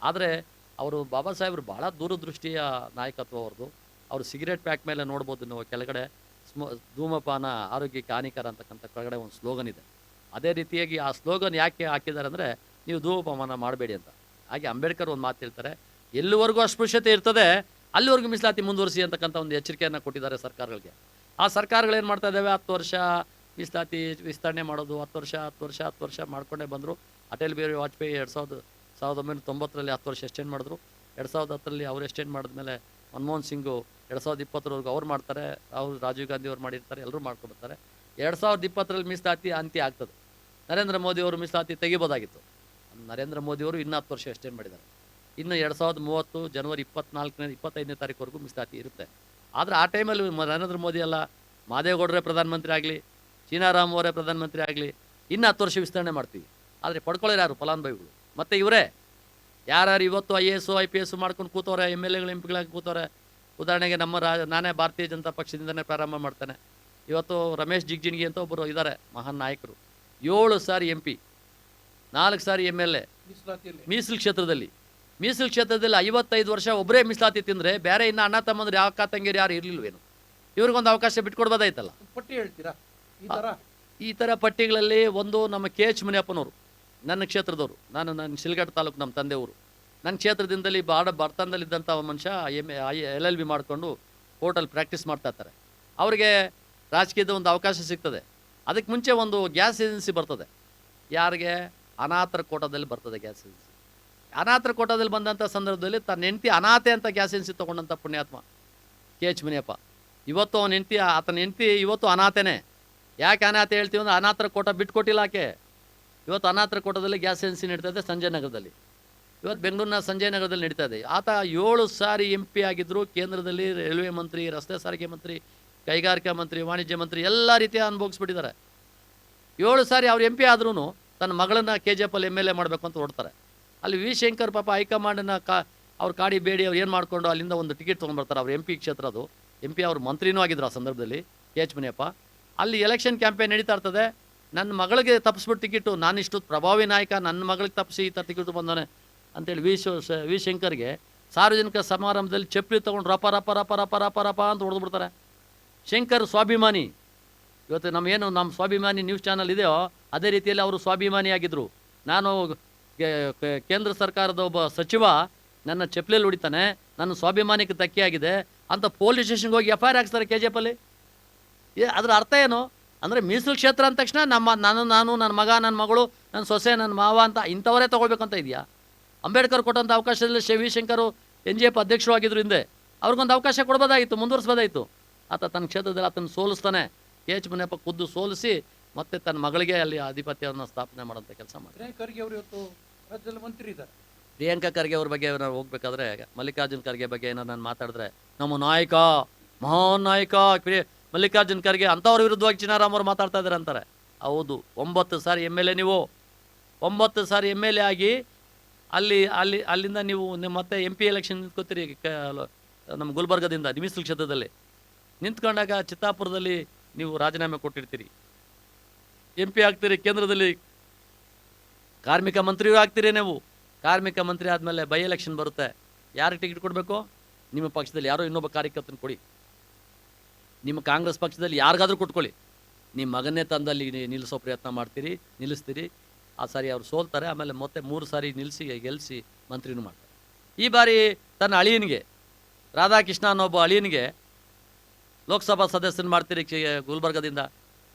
ಆದರೆ ಅವರು ಬಾಬಾ ಸಾಹೇಬರು ಭಾಳ ದೂರದೃಷ್ಟಿಯ ನಾಯಕತ್ವ ಅವ್ರದ್ದು ಅವರು ಸಿಗರೇಟ್ ಪ್ಯಾಕ್ ಮೇಲೆ ನೋಡ್ಬೋದು ನೀವು ಕೆಳಗಡೆ. ಸ್ಮೋ, ಧೂಮಪಾನ ಆರೋಗ್ಯಕ್ಕೆ ಹಾನಿಕರ ಅಂತಕ್ಕಂಥ ಕೆಳಗಡೆ ಒಂದು ಸ್ಲೋಗನ್ ಇದೆ. ಅದೇ ರೀತಿಯಾಗಿ ಆ ಸ್ಲೋಗನ್ ಯಾಕೆ ಹಾಕಿದ್ದಾರೆ ಅಂದರೆ, ನೀವು ಧೂಮಪಾನ ಮಾಡಬೇಡಿ ಅಂತ. ಹಾಗೆ ಅಂಬೇಡ್ಕರ್ ಒಂದು ಮಾತು ಹೇಳ್ತಾರೆ, ಎಲ್ಲಿವರೆಗೂ ಅಸ್ಪೃಶ್ಯತೆ ಇರ್ತದೆ, ಅಲ್ಲಿವರೆಗೂ ಮೀಸಲಾತಿ ಮುಂದುವರಿಸಿ ಅಂತಕ್ಕಂಥ ಒಂದು ಎಚ್ಚರಿಕೆಯನ್ನು ಕೊಟ್ಟಿದ್ದಾರೆ ಸರ್ಕಾರಗಳಿಗೆ. ಆ ಸರ್ಕಾರಗಳೇನು ಮಾಡ್ತಾ ಇದ್ದಾವೆ? ಹತ್ತು ವರ್ಷ ಮೀಸಲಾತಿ ವಿಸ್ತರಣೆ ಮಾಡೋದು, ಹತ್ತು ವರ್ಷ ಹತ್ತು ವರ್ಷ ಹತ್ತು ವರ್ಷ ಮಾಡ್ಕೊಂಡೇ ಬಂದರು. ಅಟಲ್ ಬಿಹಾರಿ ವಾಜಪೇಯಿ ಎರಡು ಸಾವಿರದ ಸಾವಿರದ ಒಂಬೈನೂರ ತೊಂಬತ್ತರಲ್ಲಿ ಹತ್ತು ವರ್ಷ ಎಕ್ಸ್ಟೆಂಡ್ ಮಾಡಿದ್ರು. ಎರಡು ಸಾವಿರದ ಹತ್ತರಲ್ಲಿ ಅವರು ಎಕ್ಸ್ಟೆಂಡ್ ಮಾಡಿದ್ಮೇಲೆ ಮನಮೋಹನ್ ಸಿಂಗು ಎರಡು ಸಾವಿರದ ಇಪ್ಪತ್ತರವರೆಗೂ ಅವ್ರು ಮಾಡ್ತಾರೆ, ಅವ್ರು ರಾಜೀವ್ ಗಾಂಧಿ ಅವ್ರು ಮಾಡಿರ್ತಾರೆ ಎಲ್ಲರೂ ಮಾಡ್ಕೊಡ್ತಾರೆ ಎರಡು ಸಾವಿರದ ಇಪ್ಪತ್ತರಲ್ಲಿ ಮೀಸಲಾತಿ ಅಂತ್ಯ ಆಗ್ತದೆ. ನರೇಂದ್ರ ಮೋದಿ ಅವರು ಮೀಸಲಾತಿ ತೆಗಿಬೋದಾಗಿತ್ತು. ನರೇಂದ್ರ ಮೋದಿ ಅವರು ಇನ್ನೂ ಹತ್ತು ವರ್ಷ ಎಕ್ಸ್ಟೆಂಡ್ ಮಾಡಿದ್ದಾರೆ. ಇನ್ನು ಎರಡು ಸಾವಿರದ ಮೂವತ್ತು ಜನವರಿ ಇಪ್ಪತ್ನಾಲ್ಕನೇ ಇಪ್ಪತ್ತೈದನೇ ತಾರೀಕುವರೆಗೂ ಮೀಸಲಾತಿ ಇರುತ್ತೆ. ಆದರೆ ಆ ಟೈಮಲ್ಲಿ ನರೇಂದ್ರ ಮೋದಿ ಅಲ್ಲ, ಮಾದೇಗೌಡರೇ ಪ್ರಧಾನಮಂತ್ರಿ ಆಗಲಿ, ಚೀನಾರಾಮ್ ಅವರೇ ಪ್ರಧಾನಮಂತ್ರಿ ಆಗಲಿ, ಇನ್ನೂ ಹತ್ತು ವರ್ಷ ವಿಸ್ತರಣೆ ಮಾಡ್ತೀವಿ. ಆದರೆ ಪಡ್ಕೊಳ್ಳೋರು ಯಾರು? ಫಲಾನುಭವಿಗಳು. ಮತ್ತು ಇವರೇ? ಯಾರ್ಯಾರು ಇವತ್ತು I A S, I P S ಮಾಡ್ಕೊಂಡು ಕೂತವ್ರೆ, ಎಂ ಎಲ್ ಎಗಳು, ಎಂ ಪಿಗಳಾಗಿ ಕೂತವ್ರೆ? ಉದಾಹರಣೆಗೆ ನಮ್ಮ ರಾ ನಾನೇ ಭಾರತೀಯ ಜನತಾ ಪಕ್ಷದಿಂದನೇ ಪ್ರಾರಂಭ ಮಾಡ್ತೇನೆ. ಇವತ್ತು ರಮೇಶ್ ಜಿಗ್ಜಿಣಗಿ ಅಂತ ಒಬ್ಬರು ಇದ್ದಾರೆ ಮಹಾನ್ ನಾಯಕರು. ಏಳು ಸಾರಿ ಎಂ ಪಿ ನಾಲ್ಕು ಸಾರಿ ಎಂ ಎಲ್ ಎ ಮೀಸಲು ಕ್ಷೇತ್ರದಲ್ಲಿ. ಮೀಸಲು ಕ್ಷೇತ್ರದಲ್ಲಿ ಐವತ್ತೈದು ವರ್ಷ ಒಬ್ಬರೇ ಮೀಸಲಾತಿ ತಿಂದರೆ ಬೇರೆ ಇನ್ನು ಅಣ್ಣ ತಮ್ಮಂದ್ರೆ ಯಾವ ತಂಗಿರು ಯಾರು ಇರಲಿಲ್ವೇನು? ಇವ್ರಿಗೊಂದು ಅವಕಾಶ ಬಿಟ್ಕೊಡ್ಬೋದಾಯ್ತಲ್ಲ? ಪಟ್ಟಿ ಹೇಳ್ತೀರಾ? ಈ ಥರ ಪಟ್ಟಿಗಳಲ್ಲಿ ಒಂದು ನಮ್ಮ ಕೆ ಎಚ್ ಮುನಿಯಪ್ಪನವರು ನನ್ನ ಕ್ಷೇತ್ರದವರು ನಾನು ನನ್ನ ಶಿಲ್ಘಟ್ಟ ತಾಲೂಕು ನಮ್ಮ ತಂದೆಯವರು. ನನ್ನ ಕ್ಷೇತ್ರದಿಂದಲೇ ಬಾಡ ಬರ್ತನದಲ್ಲಿದ್ದಂಥ ಮನುಷ್ಯ ಎಂ ಎಲ್ ಎಲ್ ಬಿ ಮಾಡಿಕೊಂಡು ಕೋರ್ಟಲ್ಲಿ ಪ್ರಾಕ್ಟೀಸ್ ಮಾಡ್ತಾ ಇರ್ತಾರೆ. ಅವರಿಗೆ ರಾಜಕೀಯದ ಒಂದು ಅವಕಾಶ ಸಿಗ್ತದೆ. ಅದಕ್ಕೆ ಮುಂಚೆ ಒಂದು ಗ್ಯಾಸ್ ಏಜೆನ್ಸಿ ಬರ್ತದೆ. ಯಾರಿಗೆ? ಅನಾಥರ ಕೋಟದಲ್ಲಿ ಬರ್ತದೆ ಗ್ಯಾಸ್ ಏಜೆನ್ಸಿ ಅನಾಥರ ಕೋಟದಲ್ಲಿ ಬಂದಂಥ ಸಂದರ್ಭದಲ್ಲಿ ತನ್ನ ಹೆಂಡತಿ ಅನಾಥೆ ಅಂತ ಗ್ಯಾಸ್ ಏಜೆನ್ಸಿ ತೊಗೊಂಡಂಥ ಪುಣ್ಯಾತ್ಮ ಕೆ ಎಚ್ ಮುನಿಯಪ್ಪ. ಇವತ್ತು ಅವನ ಹೆಂಡತಿ, ಆತನ ಹೆಂಡತಿ ಇವತ್ತು ಅನಾಥೆನೇ. ಯಾಕೆ ಅನಾಥ ಹೇಳ್ತೀವಿ ಅಂದ್ರೆ ಅನಾಥರ ಕೋಟ ಬಿಟ್ಕೊಟ್ಟಿಲ್ಲ ಆಕೆ. ಇವತ್ತು ಅನಾಥರ ಕೋಟದಲ್ಲಿ ಗ್ಯಾಸ್ ಏಜೆನ್ಸಿ ನೀಡ್ತಾ ಇದೆ ಸಂಜಯ್ ನಗರದಲ್ಲಿ. ಇವತ್ತು ಬೆಂಗಳೂರಿನ ಸಂಜಯ್ ನಗರದಲ್ಲಿ ನಡೀತಾ ಇದೆ. ಆತ ಏಳು ಸಾರಿ ಎಂ ಪಿ ಆಗಿದ್ದರು ಕೇಂದ್ರದಲ್ಲಿ ರೈಲ್ವೆ ಮಂತ್ರಿ, ರಸ್ತೆ ಸಾರಿಗೆ ಮಂತ್ರಿ, ಕೈಗಾರಿಕಾ ಮಂತ್ರಿ, ವಾಣಿಜ್ಯ ಮಂತ್ರಿ ಎಲ್ಲ ರೀತಿಯ ಅನುಭವಿಸ್ಬಿಟ್ಟಿದ್ದಾರೆ. ಏಳು ಸಾರಿ ಅವ್ರು ಎಂ ಪಿ ಆದ್ರೂ ತನ್ನ ಮಗಳನ್ನು ಕೆ ಜಿ ಎಫ್ ಅಲ್ಲಿ ಎಂ ಎಲ್ ಎ ಮಾಡಬೇಕು ಅಂತ ಹೊಡ್ತಾರೆ ಅಲ್ಲಿ ವಿ ಶಂಕರ್ ಪಾಪ ಹೈಕಮಾಂಡನ್ನ ಕಾ ಅವ್ರು ಕಾಡಿ ಬೇಡಿ ಅವ್ರು ಏನು ಮಾಡಿಕೊಂಡು ಅಲ್ಲಿಂದ ಒಂದು ಟಿಕೆಟ್ ತೊಗೊಂಡ್ಬರ್ತಾರೆ. ಅವ್ರು ಎಂ ಪಿ ಕ್ಷೇತ್ರ ಅದು. ಎಂ ಪಿ ಅವ್ರ ಮಂತ್ರಿನೂ ಆಗಿದ್ರು ಆ ಸಂದರ್ಭದಲ್ಲಿ. K H Muniyappa. ಅಲ್ಲಿ ಎಲೆಕ್ಷನ್ ಕ್ಯಾಂಪೇನ್ ನಡೀತಾ ಇರ್ತದೆ. ನನ್ನ ಮಗಳಿಗೆ ತಪ್ಪಿಸ್ಬಿಟ್ಟು ಟಿಕೆಟು ನಾನಿಷ್ಟು ಪ್ರಭಾವಿ ನಾಯಕ, ನನ್ನ ಮಗಳಿಗೆ ತಪ್ಪಿಸಿ ಈ ಥರ ಟಿಕೆಟ್ ಬಂದಾನೆ ಅಂತೇಳಿ ವಿ ಶೋ ವಿ ಶಂಕರ್ಗೆ ಸಾರ್ವಜನಿಕ ಸಮಾರಂಭದಲ್ಲಿ ಚಪ್ಪಲಿ ತೊಗೊಂಡು ರಪ ರಪ ರಪ ರಪ ರಪ ರಪ ಅಂತ ಹೊಡೆದ್ಬಿಡ್ತಾರೆ ಶಂಕರ್ ಸ್ವಾಭಿಮಾನಿ. ಇವತ್ತು ನಮ್ಮೇನು ನಮ್ಮ ಸ್ವಾಭಿಮಾನಿ ನ್ಯೂಸ್ ಚಾನಲ್ ಇದೆಯೋ ಅದೇ ರೀತಿಯಲ್ಲಿ ಅವರು ಸ್ವಾಭಿಮಾನಿಯಾಗಿದ್ದರು ನಾನು ಕೇಂದ್ರ ಸರ್ಕಾರದ ಒಬ್ಬ ಸಚಿವ ನನ್ನ ಚಪ್ಪಲಿಯಲ್ಲಿ ಹೊಡಿತಾನೆ, ನನ್ನ ಸ್ವಾಭಿಮಾನಕ್ಕೆ ಧಕ್ಕೆಯಾಗಿದೆ ಅಂತ ಪೊಲೀಸ್ ಸ್ಟೇಷನ್ಗೆ ಹೋಗಿ ಎಫ್ ಐ ಆರ್ ಹಾಕ್ಸ್ತಾರೆ ಕೆ ಜಿ ಎಫಲ್ಲಿ. ಏ, ಅದರ ಅರ್ಥ ಏನು? ಅಂದರೆ ಮೀಸಲು ಕ್ಷೇತ್ರ ಅಂದ ತಕ್ಷಣ ನಮ್ಮ ನಾನು ನಾನು, ನನ್ನ ಮಗ, ನನ್ನ ಮಗಳು, ನನ್ನ ಸೊಸೆ, ನನ್ನ ಮಾವ ಅಂತ ಇಂಥವರೇ ತೊಗೊಳ್ಬೇಕಂತ ಇದೆಯಾ? ಅಂಬೇಡ್ಕರ್ ಕೊಟ್ಟಂಥ ಅವಕಾಶದಲ್ಲಿ Shri V Shankar N G F ಅಧ್ಯಕ್ಷರು ಆಗಿದ್ರು ಹಿಂದೆ. ಅವ್ರಿಗೊಂದು ಅವಕಾಶ ಕೊಡ್ಬೋದಾಗಿತ್ತು ಮುಂದುವರಿಸ್ಬೋದಾಯಿತು ಆತ ತನ್ನ ಕ್ಷೇತ್ರದಲ್ಲಿ ಆತನ ಸೋಲಿಸ್ತಾನೆ. ಕೆ ಎಚ್ ಮುನಿಯಪ್ಪ ಖುದ್ದು ಸೋಲಿಸಿ ಮತ್ತೆ ತನ್ನ ಮಗಳಿಗೆ ಅಲ್ಲಿ ಆಧಿಪತ್ಯವನ್ನು ಸ್ಥಾಪನೆ ಮಾಡೋಂಥ ಕೆಲಸ ಮಾಡಿ ಪ್ರಿಯಾಂಕ್ ಖರ್ಗೆ ಅವರು ಇವತ್ತು ರಾಜ್ಯದಲ್ಲಿ ಮಂತ್ರಿ ಇದ್ದಾರೆ. ಪ್ರಿಯಾಂಕಾ ಖರ್ಗೆ ಅವ್ರ ಬಗ್ಗೆ ನಾವು ಹೋಗ್ಬೇಕಾದ್ರೆ ಮಲ್ಲಿಕಾರ್ಜುನ್ ಖರ್ಗೆ ಬಗ್ಗೆ ಏನೋ ನಾನು ಮಾತಾಡಿದ್ರೆ ನಮ್ಮ ನಾಯಕ ಮಹಾನ್ ನಾಯಕ ಪ್ರಿಯ ಮಲ್ಲಿಕಾರ್ಜುನ್ ಖರ್ಗೆ ಅಂಥವ್ರ ವಿರುದ್ಧವಾಗಿ ಚಿನ್ನಾರಾಮ್ ಅವ್ರು ಮಾತಾಡ್ತಾ ಇದ್ದಾರೆ ಅಂತಾರೆ. ಹೌದು ಒಂಬತ್ತು ಸಾರಿ ಎಂ ಎಲ್ ಎ ನೀವು ಒಂಬತ್ತು ಸಾರಿ ಎಂ ಎಲ್ ಎ ಆಗಿ ಅಲ್ಲಿ ಅಲ್ಲಿ, ಅಲ್ಲಿಂದ ನೀವು ನಿಮ್ಮ ಮತ್ತೆ ಎಂ ಪಿ ಎಲೆಕ್ಷನ್ ನಿಂತ್ಕೋತೀರಿ ನಮ್ಮ ಗುಲ್ಬರ್ಗದಿಂದ ನಿಮಿಸಲು ಕ್ಷೇತ್ರದಲ್ಲಿ. ನಿಂತ್ಕೊಂಡಾಗ ಚಿತ್ತಾಪುರದಲ್ಲಿ ನೀವು ರಾಜೀನಾಮೆ ಕೊಟ್ಟಿರ್ತೀರಿ. ಎಂ ಪಿ ಆಗ್ತೀರಿ ಕೇಂದ್ರದಲ್ಲಿ, ಕಾರ್ಮಿಕ ಮಂತ್ರಿಯೂ ಆಗ್ತೀರಿ ನೀವು. ಕಾರ್ಮಿಕ ಮಂತ್ರಿ ಆದಮೇಲೆ ಬೈ ಎಲೆಕ್ಷನ್ ಬರುತ್ತೆ. ಯಾರಿಗೆ ಟಿಕೆಟ್ ಕೊಡಬೇಕು? ನಿಮ್ಮ ಪಕ್ಷದಲ್ಲಿ ಯಾರೋ ಇನ್ನೊಬ್ಬ ಕಾರ್ಯಕರ್ತನ ಕೊಡಿ. ನಿಮ್ಮ ಕಾಂಗ್ರೆಸ್ ಪಕ್ಷದಲ್ಲಿ ಯಾರಿಗಾದರೂ ಕೊಟ್ಕೊಳ್ಳಿ. ನಿಮ್ಮ ಮಗನ್ನೇ ತಂದಲ್ಲಿ ನಿಲ್ಲಿಸೋ ಪ್ರಯತ್ನ ಮಾಡ್ತೀರಿ, ನಿಲ್ಲಿಸ್ತೀರಿ. ಆ ಸಾರಿ ಅವ್ರು ಸೋಲ್ತಾರೆ, ಆಮೇಲೆ ಮತ್ತೆ ಮೂರು ಸಾರಿ ನಿಲ್ಲಿಸಿ ಗೆಲ್ಲಿಸಿ ಮಂತ್ರಿನೂ ಮಾಡ್ತಾರೆ. ಈ ಬಾರಿ ತನ್ನ ಅಳಿಯನಿಗೆ, ರಾಧಾಕೃಷ್ಣ ಅನ್ನೋ ಒಬ್ಬ ಅಳಿಯನಿಗೆ ಲೋಕಸಭಾ ಸದಸ್ಯನ ಮಾಡ್ತೀರಿ ಗುಲ್ಬರ್ಗದಿಂದ.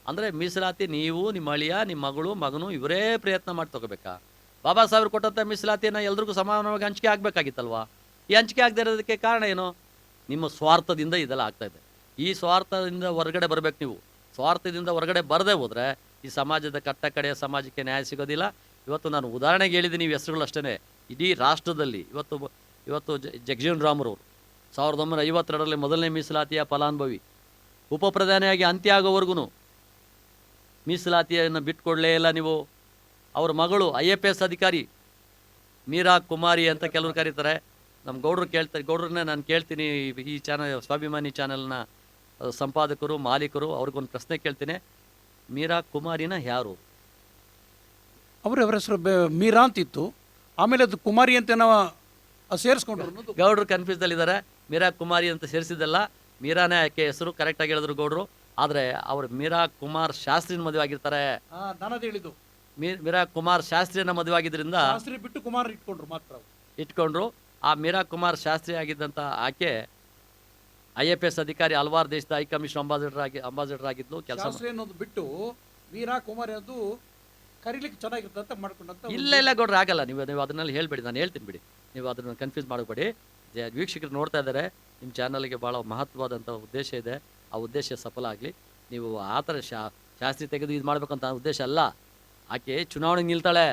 ಅಂದರೆ ಮೀಸಲಾತಿ ನೀವು, ನಿಮ್ಮ ಅಳಿಯ, ನಿಮ್ಮ ಮಗಳು, ಮಗನು ಇವರೇ ಪ್ರಯತ್ನ ಮಾಡಿ ತಗೋಬೇಕಾ? ಬಾಬಾ ಸಾಹೇಬ್ರು ಕೊಟ್ಟಂಥ ಮೀಸಲಾತಿಯನ್ನು ಎಲ್ರಿಗೂ ಸಮಾನವಾಗಿ ಹಂಚಿಕೆ ಆಗಬೇಕಾಗಿತ್ತಲ್ವಾ? ಈ ಹಂಚಿಕೆ ಆಗದೆ ಇರೋದಕ್ಕೆ ಕಾರಣ ಏನು? ನಿಮ್ಮ ಸ್ವಾರ್ಥದಿಂದ ಇದೆಲ್ಲ ಆಗ್ತಾ ಇದೆ. ಈ ಸ್ವಾರ್ಥದಿಂದ ಹೊರಗಡೆ ಬರಬೇಕು ನೀವು. ಸ್ವಾರ್ಥದಿಂದ ಹೊರಗಡೆ ಬರದೇ ಹೋದರೆ ಈ ಸಮಾಜದ ಕಟ್ಟ ಕಡೆಯ ಸಮಾಜಕ್ಕೆ ನ್ಯಾಯ ಸಿಗೋದಿಲ್ಲ. ಇವತ್ತು ನಾನು ಉದಾಹರಣೆಗೆ ಹೇಳಿದ್ದೀನಿ, ನೀವು ಹೆಸರುಗಳು ಅಷ್ಟೇ ಇಡೀ ರಾಷ್ಟ್ರದಲ್ಲಿ ಇವತ್ತು ಇವತ್ತು ಜಗಜೀವನ್ ರಾಮ್ರವರು ಸಾವಿರದ ಒಂಬೈನೂರ ಐವತ್ತೆರಡರಲ್ಲಿ ಮೊದಲನೇ ಮೀಸಲಾತಿಯ ಫಲಾನುಭವಿ ಉಪ ಪ್ರಧಾನಿಯಾಗಿ ಅಂತ್ಯ ಆಗೋವರೆಗೂ ಮೀಸಲಾತಿಯನ್ನು ಬಿಟ್ಕೊಡಲೇ ಇಲ್ಲ ನೀವು. ಅವ್ರ ಮಗಳು ಐ ಎ ಪಿ ಎಸ್ ಅಧಿಕಾರಿ, ಮೀರಾ ಕುಮಾರಿ ಅಂತ ಕೆಲವರು ಕರೀತಾರೆ. ನಮ್ಮ ಗೌಡ್ರು ಕೇಳ್ತಾರೆ, ಗೌಡ್ರನ್ನೇ ನಾನು ಕೇಳ್ತೀನಿ ಈ ಚಾನಲ್, ಸ್ವಾಭಿಮಾನಿ ಚಾನಲ್ನ ಸಂಪಾದಕರು, ಮಾಲೀಕರು, ಅವ್ರಿಗೊಂದು ಪ್ರಶ್ನೆ ಕೇಳ್ತೀನಿ. ಮೀರಾ ಕುಮಾರಿನ ಯಾರು? ಅವರು ಅವರ ಹೆಸರು ಮೀರಾ ಅಂತಿತ್ತು. ಆಮೇಲೆ ಅದು ಕುಮಾರಿ ಅಂತ ನಾವು ಸೇರಿಸ್ಕೊಂಡ್ರು. ಗೌಡರು ಕನ್ಫ್ಯೂಸ್ದಲ್ಲಿದ್ದಾರೆ ಮೀರಾ ಕುಮಾರಿ ಅಂತ ಸೇರಿಸಿದ್ದಲ್ಲ. ಮೀರಾನೇ ಆಕೆ ಹೆಸರು ಕರೆಕ್ಟಾಗಿ ಹೇಳಿದ್ರು ಗೌಡ್ರು. ಆದರೆ ಅವರು ಮೀರಾ ಕುಮಾರ್ ಶಾಸ್ತ್ರಿನ ಮದುವೆ ಆಗಿರ್ತಾರೆ. ಹೇಳಿದ್ದು. ಮೀ ಮೀರಾ ಕುಮಾರ್ ಶಾಸ್ತ್ರಿಯನ್ನ ಮದುವೆ ಆಗಿದ್ರಿಂದ ಶಾಸ್ತ್ರಿ ಬಿಟ್ಟು ಕುಮಾರ್ ಇಟ್ಕೊಂಡ್ರು ಮಾತ್ರ ಇಟ್ಕೊಂಡ್ರು. ಆ ಮೀರಾ ಕುಮಾರ್ ಶಾಸ್ತ್ರಿ ಆಗಿದ್ದಂಥ ಆಕೆ ಐ ಎಸ್ ಅಧಿಕಾರಿ ಹಲವಾರು ದೇಶದ ಹೈಕಮಿಷನ್ ಅಂಬಾಸಿಡರ್ ಆಗಿ ಅಂಬಾಸಿಡರ್ ಆಗಿದ್ಲು ಕೆಲಸ ಶಾಸ್ತ್ರಿ ಅನ್ನೋದು ಬಿಟ್ಟು ವೀರಾ ಕುಮಾರ್ ಅದು ಕರೀಲಿಕ್ಕೆ ಚೆನ್ನಾಗಿರುತ್ತೆ ಅಂತ ಮಾಡ್ಕೊಂಡಂತ ಇಲ್ಲ ಇಲ್ಲ ಗೌಡ್ರು ಆಗಲ್ಲ. ನೀವು ನೀವು ಅದನ್ನೆಲ್ಲ ಹೇಳ್ಬೇಡಿ ನಾನು ಹೇಳ್ತೀನಿ ಬಿಡಿ. ನೀವು ಅದನ್ನು ಕನ್ಫ್ಯೂಸ್ ಮಾಡಬೇಡಿ. ವೀಕ್ಷಕರು ನೋಡ್ತಾ ಇದ್ದಾರೆ ನಿಮ್ಮ ಚಾನಲ್ಗೆ ಭಾಳ ಮಹತ್ವವಾದಂಥ ಉದ್ದೇಶ ಇದೆ. ಆ ಉದ್ದೇಶ ಸಫಲ ಆಗಲಿ. ನೀವು ಆ ಥರ ಶಾ ಶಾಸ್ತ್ರಿ ತೆಗೆದು ಇದು ಮಾಡ್ಬೇಕಂತ ಉದ್ದೇಶ ಅಲ್ಲ. ಆಕೆ ಚುನಾವಣೆಗೆ ನಿಲ್ತಾಳೆ.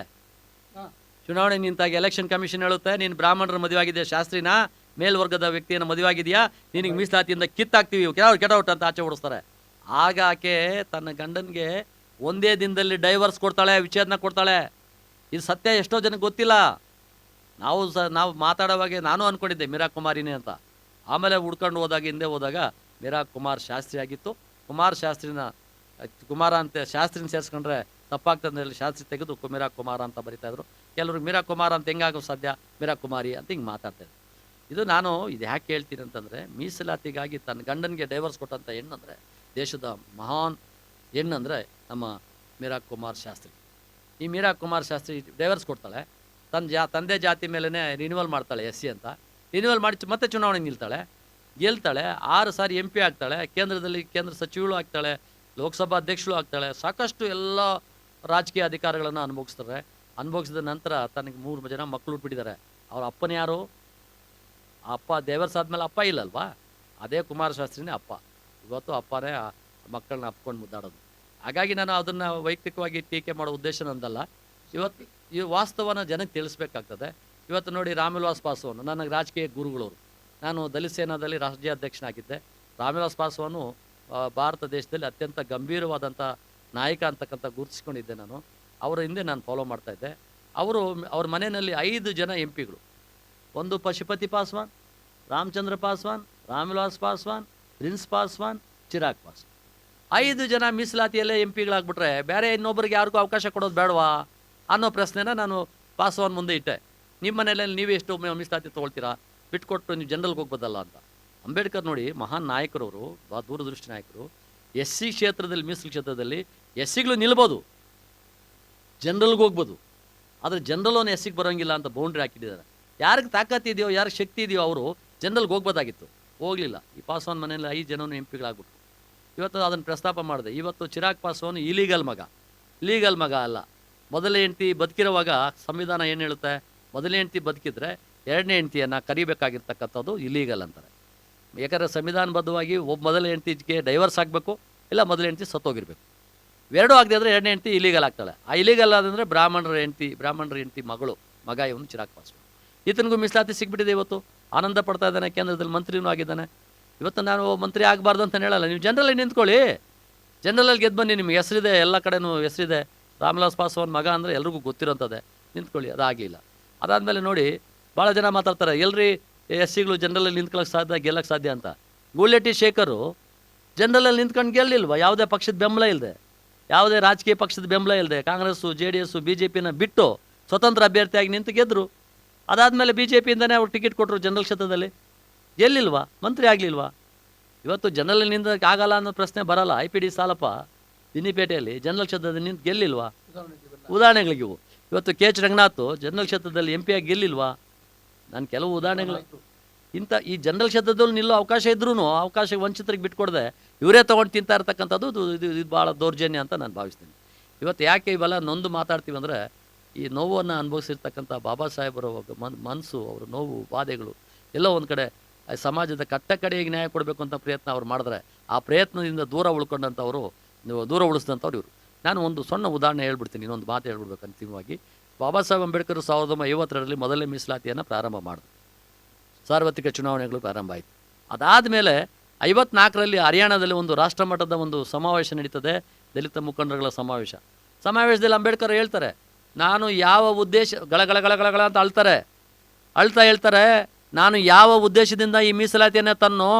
ಚುನಾವಣೆ ನಿಂತಾಗ ಎಲೆಕ್ಷನ್ ಕಮಿಷನ್ ಹೇಳುತ್ತೆ ನೀನು ಬ್ರಾಹ್ಮಣರ ಮದುವೆ ಆಗಿದೆ ಶಾಸ್ತ್ರಿನ? ಮೇಲ್ವರ್ಗದ ವ್ಯಕ್ತಿಯನ್ನು ಮದುವೆ ಆಗಿದೆಯಾ ನಿನಗೆ ಮೀಸಲಾತಿಯಿಂದ ಕಿತ್ತಾಕ್ತೀವಿ ಕೆಳವ್ ಕೆಡೌಟ್ ಅಂತ ಆಚೆ ಓಡಿಸ್ತಾರೆ. ಆಗ ಆಕೆ ತನ್ನ ಗಂಡನಿಗೆ ಒಂದೇ ದಿನದಲ್ಲಿ ಡೈವರ್ಸ್ ಕೊಡ್ತಾಳೆ, ವಿಚ್ಛೇದನ ಕೊಡ್ತಾಳೆ. ಇದು ಸತ್ಯ ಎಷ್ಟೋ ಜನಕ್ಕೆ ಗೊತ್ತಿಲ್ಲ. ನಾವು ಸ, ನಾವು ಮಾತಾಡೋವಾಗೆ ನಾನು ಅಂದ್ಕೊಂಡಿದ್ದೆ ಮೀರಾ ಕುಮಾರಿನೇ ಅಂತ. ಆಮೇಲೆ ಹುಡ್ಕೊಂಡು ಹೋದಾಗ, ಹಿಂದೆ ಹೋದಾಗ ಮೀರಾ ಕುಮಾರ್ ಶಾಸ್ತ್ರಿ ಆಗಿತ್ತು. ಕುಮಾರ್ ಶಾಸ್ತ್ರಿನ, ಕುಮಾರ ಅಂತ ಶಾಸ್ತ್ರಿನ ಸೇರಿಸ್ಕೊಂಡ್ರೆ ತಪ್ಪಾಗ್ತದೆ ಶಾಸ್ತ್ರಿ ತೆಗೆದು ಮೀರಾ ಕುಮಾರ ಅಂತ ಬರಿತಾ ಇದ್ರು. ಕೆಲವರು ಮೀರಾ ಕುಮಾರ್ ಅಂತ ಹೆಂಗಾಗೋ ಸಾಧ್ಯ? ಮೀರಾ ಕುಮಾರಿ ಅಂತ ಹಿಂಗೆ ಮಾತಾಡ್ತಾ ಇದ್ರು. ಇದು ನಾನು ಇದು ಯಾಕೆ ಹೇಳ್ತೀನಿ ಅಂತಂದರೆ, ಮೀಸಲಾತಿಗಾಗಿ ತನ್ನ ಗಂಡನಿಗೆ ಡೈವರ್ಸ್ ಕೊಟ್ಟಂಥ ಹೆಣ್ಣಂದರೆ, ದೇಶದ ಮಹಾನ್ ಹೆಣ್ಣಂದರೆ ನಮ್ಮ ಮೀರಾ ಕುಮಾರ್ ಶಾಸ್ತ್ರಿ. ಈ ಮೀರಾ ಕುಮಾರ್ ಶಾಸ್ತ್ರಿ ಡೈವರ್ಸ್ ಕೊಡ್ತಾಳೆ. ತನ್ನ ಜಾ, ತಂದೆ ಜಾತಿ ಮೇಲೇ ರಿನ್ಯೂವಲ್ ಮಾಡ್ತಾಳೆ ಎಸ್ ಸಿ ಅಂತ. ರಿನ್ಯೂವಲ್ ಮಾಡಿ ಮತ್ತೆ ಚುನಾವಣೆ ನಿಲ್ತಾಳೆ. ಗೆಲ್ತಾಳೆ, ಆರು ಸಾರಿ ಎಂ ಪಿ ಆಗ್ತಾಳೆ, ಕೇಂದ್ರದಲ್ಲಿ ಕೇಂದ್ರ ಸಚಿವಳು ಆಗ್ತಾಳೆ, ಲೋಕಸಭಾ ಅಧ್ಯಕ್ಷಳು ಆಗ್ತಾಳೆ, ಸಾಕಷ್ಟು ಎಲ್ಲ ರಾಜಕೀಯ ಅಧಿಕಾರಗಳನ್ನು ಅನುಭವಿಸ್ತಾರೆ. ಅನುಭವಿಸಿದ ನಂತರ ತನಗೆ ಮೂರು ಜನ ಮಕ್ಕಳು ಬಿಟ್ಟಿದ್ದಾರೆ ಅವ್ರ ಅಪ್ಪನ ಯಾರು? ಅಪ್ಪ ದೇವರ್ಸ್ ಆದ್ಮೇಲೆ ಅಪ್ಪ ಇಲ್ಲಲ್ವಾ? ಅದೇ ಕುಮಾರಶಾಸ್ತ್ರಿನೇ ಅಪ್ಪ. ಇವತ್ತು ಅಪ್ಪನೇ ಮಕ್ಕಳನ್ನ ಅಪ್ಕೊಂಡು ಮುದ್ದಾಡೋದು. ಹಾಗಾಗಿ ನಾನು ಅದನ್ನು ವೈಯಕ್ತಿಕವಾಗಿ ಟೀಕೆ ಮಾಡೋ ಉದ್ದೇಶ ನಂದಲ್ಲ. ಇವತ್ತು ಈ ವಾಸ್ತವನ ಜನಕ್ಕೆ ತಿಳಿಸ್ಬೇಕಾಗ್ತದೆ. ಇವತ್ತು ನೋಡಿ ರಾಮವಿಲಾಸ್ ಪಾಸ್ವಾನ್ ನನಗೆ ರಾಜಕೀಯ ಗುರುಗಳವರು. ನಾನು ದಲಿತ ಸೇನಾದಲ್ಲಿ ರಾಜ್ಯಾಧ್ಯಕ್ಷನಾಗಿದ್ದೆ ರಾಮವಿಲಾಸ್ ಪಾಸ್ವಾನು ಭಾರತ ದೇಶದಲ್ಲಿ ಅತ್ಯಂತ ಗಂಭೀರವಾದಂಥ ನಾಯಕ ಅಂತಕ್ಕಂಥ ಗುರುತಿಸ್ಕೊಂಡಿದ್ದೆ ನಾನು. ಅವರ ಹಿಂದೆ ನಾನು ಫಾಲೋ ಮಾಡ್ತಾ ಇದ್ದೆ. ಅವರು, ಅವ್ರ ಮನೆಯಲ್ಲಿ ಐದು ಜನ ಎಂ ಪಿಗಳು ಒಂದು ಪಶುಪತಿ ಪಾಸ್ವಾನ್, ರಾಮಚಂದ್ರ ಪಾಸ್ವಾನ್, ರಾಮವಿಲಾಸ್ ಪಾಸ್ವಾನ್ ಪ್ರಿನ್ಸ್ ಪಾಸ್ವಾನ್, ಚಿರಾಗ್ ಪಾಸ್ವಾನ್. ಐದು ಜನ ಮೀಸಲಾತಿಯಲ್ಲೇ ಎಂ ಪಿಗಳಾಗ್ಬಿಟ್ರೆ ಬೇರೆ ಇನ್ನೊಬ್ಬರಿಗೆ ಯಾರಿಗೂ ಅವಕಾಶ ಕೊಡೋದು ಬೇಡವಾ ಅನ್ನೋ ಪ್ರಶ್ನೆನ ನಾನು ಪಾಸ್ವಾನ್ ಮುಂದೆ ಇಟ್ಟೆ. ನಿಮ್ಮ ಮನೆಯಲ್ಲಿ ನೀವೇ ಎಷ್ಟು ಮೀಸಲಾತಿ ತೊಗೊಳ್ತೀರಾ? ಬಿಟ್ಕೊಟ್ಟು ನೀವು ಜನರಲ್ಗೆ ಹೋಗ್ಬೋದಲ್ಲ ಅಂತ. ಅಂಬೇಡ್ಕರ್ ನೋಡಿ ಮಹಾನ್ ನಾಯಕರವರು ದೂರದೃಷ್ಟಿ ನಾಯಕರು ಎಸ್ ಸಿ ಕ್ಷೇತ್ರದಲ್ಲಿ, ಮೀಸಲು ಕ್ಷೇತ್ರದಲ್ಲಿ ಎಸ್ ಸಿಗಳು ನಿಲ್ಬೋದು. ಜನರಲ್ಗೆ ಹೋಗ್ಬೋದು. ಆದರೆ ಜನರಲ್ ಅವನು ಎಸ್ ಸಿಗೆ ಬರೋಂಗಿಲ್ಲ ಅಂತ ಬೌಂಡ್ರಿ ಹಾಕಿಟ್ಟಿದ್ದಾರೆ. ಯಾರಿಗೆ ತಾಕತ್ ಇದೆಯೋ, ಯಾರಿಗೆ ಶಕ್ತಿ ಇದೆಯೋ ಅವರು ಜನರಲ್ಗೆ ಹೋಗ್ಬೋದಾಗಿತ್ತು. ಹೋಗಲಿಲ್ಲ. ಈ ಪಾಸ್ವಾನ್ ಮನೆಯಲ್ಲಿ ಐದು ಜನನು ಎಂ ಪಿಗಳಾಗ್ಬಿಟ್ರು ಇವತ್ತು ಅದನ್ನು ಪ್ರಸ್ತಾಪ ಮಾಡಿದೆ. ಇವತ್ತು ಚಿರಾಗ್ ಪಾಸ್ವಾನ್ ಇಲೀಗಲ್ ಮಗ. ಲೀಗಲ್ ಮಗ ಅಲ್ಲ. ಮೊದಲ ಹೆಂಡತಿ ಬದುಕಿರುವಾಗ ಸಂವಿಧಾನ ಏನು ಹೇಳುತ್ತೆ? ಮೊದಲ ಹೆಂಡತಿ ಬದುಕಿದ್ರೆ ಎರಡನೇ ಹೆಂಡತಿಯನ್ನು ಕರಿಬೇಕಾಗಿರ್ತಕ್ಕಂಥದ್ದು ಇಲೀಗಲ್ ಅಂತಾರೆ. ಯಾಕಂದರೆ ಸಂವಿಧಾನಬದ್ಧವಾಗಿ ಒಬ್ಬ ಮೊದಲ ಹೆಂಡತಿಗೆ ಡೈವರ್ಸ್ ಆಗಬೇಕು, ಇಲ್ಲ ಮೊದಲ ಹೆಂಡತಿ ಸತ್ತೋಗಿರ್ಬೇಕು. ಎರಡೂ ಆಗದೆ ಅಂದರೆ ಎರಡನೇ ಹೆಂಡತಿ ಇಲೀಗಲ್ ಆಗ್ತಾಳೆ. ಆ ಇಲೀಗಲ್ ಆದಂದರೆ ಬ್ರಾಹ್ಮಣರ ಹೆಂಡತಿ ಬ್ರಾಹ್ಮಣರ ಹೆಂಡತಿ ಮಗಳು, ಮಗ ಇವನು ಚಿರಾಗ್ ಪಾಸ್ವಾನ್. ಈತನಿಗೂ ಮೀಸಲಾತಿ ಸಿಕ್ಬಿಟ್ಟಿದೆ ಇವತ್ತು. ಆನಂದ ಪಡ್ತಾ ಇದ್ದಾನೆ, ಕೇಂದ್ರದಲ್ಲಿ ಮಂತ್ರಿನೂ ಆಗಿದ್ದಾನೆ. ಇವತ್ತು ನಾನು ಮಂತ್ರಿ ಆಗಬಾರ್ದು ಅಂತ ಹೇಳಲ್ಲ. ನೀವು ಜನರಲ್ಲಿ ನಿಂತ್ಕೊಳ್ಳಿ. ಜನರಲ್ಲಿ ಗೆದ್ದು ಬನ್ನಿ ನಿಮ್ಗೆ ಹೆಸರಿದೆ, ಎಲ್ಲ ಕಡೆನೂ ಹೆಸರಿದೆ. ರಾಮ್ವಿಲಾಸ್ ಪಾಸ್ವಾನ್ ಮಗ ಅಂದರೆ ಎಲ್ರಿಗೂ ಗೊತ್ತಿರೋಂಥದ್ದೇ. ನಿಂತ್ಕೊಳ್ಳಿ ಅದಾಗಲಿಲ್ಲ ಅದಾದಮೇಲೆ ನೋಡಿ ಭಾಳ ಜನ ಮಾತಾಡ್ತಾರೆ, ಎಲ್ರಿ ಎಸ್ ಸಿಗಳು ಜನರಲಲ್ಲಿ ನಿಂತ್ಕೊಳ್ಳೋಕೆ ಸಾಧ್ಯ ಗೆಲ್ಲಕ್ಕೆ ಸಾಧ್ಯ ಅಂತ. ಗೂಳೆಟ್ಟಿ ಶೇಖರು ಜನರಲಲ್ಲಿ ನಿಂತ್ಕೊಂಡು ಗೆಲ್ಲಿಲ್ವ? ಯಾವುದೇ ಪಕ್ಷದ ಬೆಂಬಲ ಇಲ್ಲದೆ ಯಾವುದೇ ರಾಜಕೀಯ ಪಕ್ಷದ ಬೆಂಬಲ ಇಲ್ಲದೆ Congress, J D S, B J ಪಿನ ಬಿಟ್ಟು ಸ್ವತಂತ್ರ ಅಭ್ಯರ್ಥಿಯಾಗಿ ನಿಂತು ಗೆದ್ದರು ಅದಾದಮೇಲೆ ಬಿ ಜೆ ಪಿಯಿಂದನೇ ಅವ್ರು ಟಿಕೆಟ್ ಕೊಟ್ಟರು ಜನರಲ್ ಕ್ಷೇತ್ರದಲ್ಲಿ. ಎಲ್ಲಿಲ್ವಾ ಮಂತ್ರಿ ಆಗಲಿಲ್ವಾ? ಇವತ್ತು ಜನರಲ್ ನಿಂದಕ್ಕೆ ಆಗಲ್ಲ ಅನ್ನೋ ಪ್ರಶ್ನೆ ಬರಲ್ಲ. ಐ ಪಿ ಡಿ ಸಾಲಪ್ಪ, ದಿನಿಪೇಟೆಯಲ್ಲಿ ಜನರಲ್ ಕ್ಷೇತ್ರದಲ್ಲಿ ನಿಂತು ಗೆಲ್ಲಿಲ್ವಾ? ಉದಾಹರಣೆಗಳಿಗಿವು ಇವತ್ತು ಕೆ ಎಚ್ ರಂಗನಾಥ್ ಜನರಲ್ ಕ್ಷೇತ್ರದಲ್ಲಿ ಎಂ ಆಗಿ ಗೆಲ್ಲಿಲ್ವಾ? ನಾನು ಕೆಲವು ಉದಾಹರಣೆಗಳು ಇಂಥ ಈ ಜನರಲ್ ಕ್ಷೇತ್ರದಲ್ಲಿ ನಿಲ್ಲೋ ಅವಕಾಶ ಇದ್ರೂ ಅವಕಾಶ ವಂಚಿತರಿಗೆ ಬಿಟ್ಕೊಡದೆ ಇವರೇ ತೊಗೊಂಡು ತಿಂತಾ ಇರ್ತಕ್ಕಂಥದ್ದು, ಇದು ಇದು ಭಾಳ ದೌರ್ಜನ್ಯ ಅಂತ ನಾನು ಭಾವಿಸ್ತೀನಿ. ಇವತ್ತು ಯಾಕೆ ಇವೆಲ್ಲ ನೊಂದು ಮಾತಾಡ್ತೀವಿ ಅಂದರೆ ಈ ನೋವನ್ನು ಅನುಭವಿಸಿರ್ತಕ್ಕಂಥ ಬಾಬಾ ಸಾಹೇಬರ ಮನ್ ಮನಸ್ಸು ಅವರ ನೋವು, ಬಾಧೆಗಳು ಎಲ್ಲೋ ಒಂದು ಕಡೆ ಸಮಾಜದ ಕಟ್ಟ ಕಡೆಗೆ ನ್ಯಾಯ ಕೊಡಬೇಕು ಅಂತ ಪ್ರಯತ್ನ ಅವ್ರು ಮಾಡಿದ್ರೆ, ಆ ಪ್ರಯತ್ನದಿಂದ ದೂರ ಉಳ್ಕೊಂಡಂಥವರು ದೂರ ಉಳಿಸಿದಂಥವ್ರು ಇವರು. ನಾನು ಒಂದು ಸಣ್ಣ ಉದಾಹರಣೆ ಹೇಳ್ಬಿಡ್ತೀನಿ, ಇನ್ನೊಂದು ಮಾತು ಹೇಳ್ಬಿಡ್ಬೇಕು ಅಂತಿಮವಾಗಿ. ಬಾಬಾ ಸಾಹೇಬ್ ಅಂಬೇಡ್ಕರ್ ಸಾವಿರದ ಒಂಬೈನೂರ ಐವತ್ತರಲ್ಲಿ ಮೊದಲನೇ ಮೀಸಲಾತಿಯನ್ನು ಪ್ರಾರಂಭ ಮಾಡಿದ್ರು. ಸಾರ್ವತ್ರಿಕ ಚುನಾವಣೆಗಳು ಪ್ರಾರಂಭ ಆಯಿತು. ಅದಾದಮೇಲೆ ಐವತ್ನಾಲ್ಕರಲ್ಲಿ ಹರಿಯಾಣದಲ್ಲಿ ಒಂದು ರಾಷ್ಟ್ರಮಟ್ಟದ ಒಂದು ಸಮಾವೇಶ ನಡೀತದೆ, ದಲಿತ ಮುಖಂಡರುಗಳ ಸಮಾವೇಶ. ಸಮಾವೇಶದಲ್ಲಿ ಅಂಬೇಡ್ಕರ್ ಹೇಳ್ತಾರೆ ನಾನು ಯಾವ ಉದ್ದೇಶ ಗಳಗಳ ಗಳಗಳ ಅಂತ ಅಳ್ತಾರೆ. ಅಳ್ತಾ ಹೇಳ್ತಾರೆ, ನಾನು ಯಾವ ಉದ್ದೇಶದಿಂದ ಈ ಮೀಸಲಾತಿಯನ್ನು ತನ್ನೋ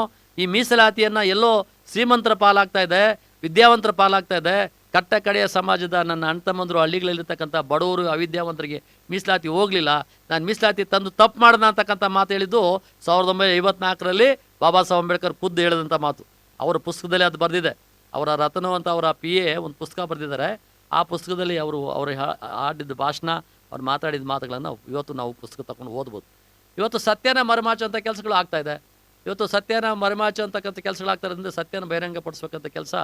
ಈ ಮೀಸಲಾತಿಯನ್ನು ಎಲ್ಲೋ ಶ್ರೀಮಂತರ ಪಾಲಾಗ್ತಾ ಇದೆ, ವಿದ್ಯಾವಂತರ ಪಾಲಾಗ್ತಾ ಇದೆ, ಕಟ್ಟ ಕಡೆಯ ಸಮಾಜದ ನನ್ನ ಅಣ್ಣ ತಮ್ಮಂದರು ಹಳ್ಳಿಗಳಲ್ಲಿರ್ತಕ್ಕಂಥ ಬಡವರು, ಅವಿದ್ಯಾವಂತರಿಗೆ ಮೀಸಲಾತಿ ಹೋಗಲಿಲ್ಲ. ನಾನು ಮೀಸಲಾತಿ ತಂದು ತಪ್ಪು ಮಾಡ್ದ ಅಂತಕ್ಕಂಥ ಮಾತು ಹೇಳಿದ್ದು ಸಾವಿರದ ಒಂಬೈನೂರ ಐವತ್ನಾಲ್ಕರಲ್ಲಿ ಬಾಬಾ ಸಾಹೇಬ್ ಅಂಬೇಡ್ಕರ್ ಖುದ್ದು ಹೇಳಿದಂಥ ಮಾತು. ಅವರ ಪುಸ್ತಕದಲ್ಲಿ ಅದು ಬರೆದಿದೆ. ಅವರ ರತನು ಅವರ ಪಿ ಎ ಒಂದು ಪುಸ್ತಕ ಬರೆದಿದ್ದಾರೆ. ಆ ಪುಸ್ತಕದಲ್ಲಿ ಅವರು ಅವರು ಆಡಿದ ಭಾಷಣ, ಅವ್ರು ಮಾತಾಡಿದ ಮಾತುಗಳನ್ನು ಇವತ್ತು ನಾವು ಪುಸ್ತಕ ತಗೊಂಡು ಓದ್ಬೋದು. ಇವತ್ತು ಸತ್ಯನ ಮರೆಮಾಚುವಂಥ ಕೆಲಸಗಳು ಆಗ್ತಾ ಇದೆ. ಇವತ್ತು ಸತ್ಯನ ಮರಮಾಚು ಅಂತಕ್ಕಂಥ ಕೆಲಸಗಳು ಆಗ್ತಾ ಇರೋದ್ರಿಂದ ಸತ್ಯನ ಬಹಿರಂಗಪಡಿಸ್ಬೇಕಂತ ಕೆಲಸ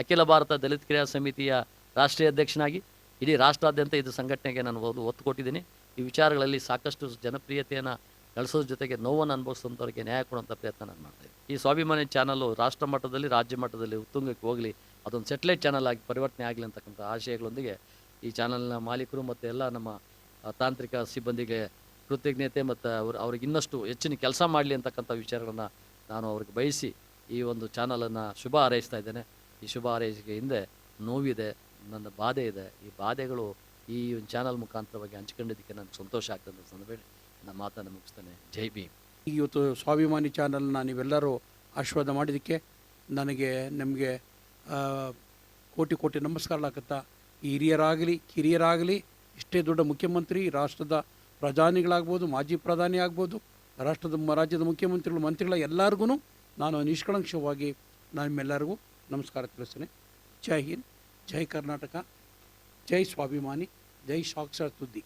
ಅಖಿಲ ಭಾರತ ದಲಿತ ಕ್ರಿಯಾ ಸಮಿತಿಯ ರಾಷ್ಟ್ರೀಯ ಅಧ್ಯಕ್ಷನಾಗಿ, ಇಡೀ ರಾಷ್ಟ್ರಾದ್ಯಂತ ಇದು ಸಂಘಟನೆಗೆ ನಾನು ಓದು, ಒತ್ತು ಕೊಟ್ಟಿದ್ದೀನಿ. ಈ ವಿಚಾರಗಳಲ್ಲಿ ಸಾಕಷ್ಟು ಜನಪ್ರಿಯತೆಯನ್ನು ಗಳಿಸೋದ್ರ ಜೊತೆಗೆ ನೋವನ್ನು ಅನುಭವಿಸುವಂಥವ್ರಿಗೆ ನ್ಯಾಯ ಕೊಡುವಂಥ ಪ್ರಯತ್ನ ನಾನು ಮಾಡ್ತಾಯಿದ್ದೀನಿ ಈ ಸ್ವಾಭಿಮಾನಿ ಚಾನಲ್ಲು ರಾಷ್ಟ್ರ ಮಟ್ಟದಲ್ಲಿ, ರಾಜ್ಯ ಮಟ್ಟದಲ್ಲಿ ಉತ್ತುಂಗಕ್ಕೆ ಹೋಗಲಿ. ಅದೊಂದು ಸೆಟ್ಲೈಟ್ ಚಾನಲ್ ಆಗಿ ಪರಿವರ್ತನೆ ಆಗಲಿ ಅಂತಕ್ಕಂಥ ಆಶಯಗಳೊಂದಿಗೆ ಈ ಚಾನಲ್ನ ಮಾಲೀಕರು ಮತ್ತು ಎಲ್ಲ ನಮ್ಮ ತಾಂತ್ರಿಕ ಸಿಬ್ಬಂದಿಗೆ ಕೃತಜ್ಞತೆ ಮತ್ತು ಅವ್ರು, ಅವ್ರಿಗೆ ಇನ್ನಷ್ಟು ಹೆಚ್ಚಿನ ಕೆಲಸ ಮಾಡಲಿ ಅಂತಕ್ಕಂಥ ವಿಚಾರಗಳನ್ನು ನಾನು ಅವ್ರಿಗೆ ಬಯಸಿ ಈ ಒಂದು ಚಾನಲನ್ನು ಶುಭ ಹಾರೈಸ್ತಾ ಇದ್ದೇನೆ. ಈ ಶುಭ ಹಾರೈಸಿಕೆ ಹಿಂದೆ ನೋವಿದೆ, ನನ್ನ ಬಾಧೆ ಇದೆ. ಈ ಬಾಧೆಗಳು ಈ ಒಂದು ಚಾನಲ್ ಮುಖಾಂತರವಾಗಿ ಹಂಚ್ಕೊಂಡಿದ್ದಕ್ಕೆ ನನಗೆ ಸಂತೋಷ ಆಗ್ತದೆ ಸಂದರ್ಭದಲ್ಲಿ ನನ್ನ ಮಾತನ್ನು ಮುಗಿಸ್ತೇನೆ. ಜೈ ಭೀಮ್. ಇವತ್ತು ಸ್ವಾಭಿಮಾನಿ ಚಾನಲ್ನ ನೀವೆಲ್ಲರೂ ಆಶೀರ್ವಾದ ಮಾಡಿದ್ದಕ್ಕೆ ನನಗೆ, ನಿಮಗೆ ಕೋಟಿ ಕೋಟಿ ನಮಸ್ಕಾರಲಾಗತ್ತಾ ಈ ಹಿರಿಯರಾಗಲಿ, ಕಿರಿಯರಾಗಲಿ, ಇಷ್ಟೇ ದೊಡ್ಡ ಮುಖ್ಯಮಂತ್ರಿ, ರಾಷ್ಟ್ರದ ಪ್ರಧಾನಿಗಳಾಗ್ಬೋದು, ಮಾಜಿ ಪ್ರಧಾನಿ ಆಗ್ಬೋದು, ರಾಷ್ಟ್ರದ ರಾಜ್ಯದ ಮುಖ್ಯಮಂತ್ರಿಗಳು, ಮಂತ್ರಿಗಳ ಎಲ್ಲರಿಗೂ ನಾನು ನಿಷ್ಕಳಂಕವಾಗಿ ನಿಮ್ಮೆಲ್ಲರಿಗೂ ನಮಸ್ಕಾರ ತಿಳಿಸ್ತೇನೆ. ಜೈ ಹಿಂದ್, ಜೈ ಕರ್ನಾಟಕ, ಜೈ ಸ್ವಾಭಿಮಾನಿ, ಜೈ ಸಾಕ್ಷರ ಸುದ್ದಿ.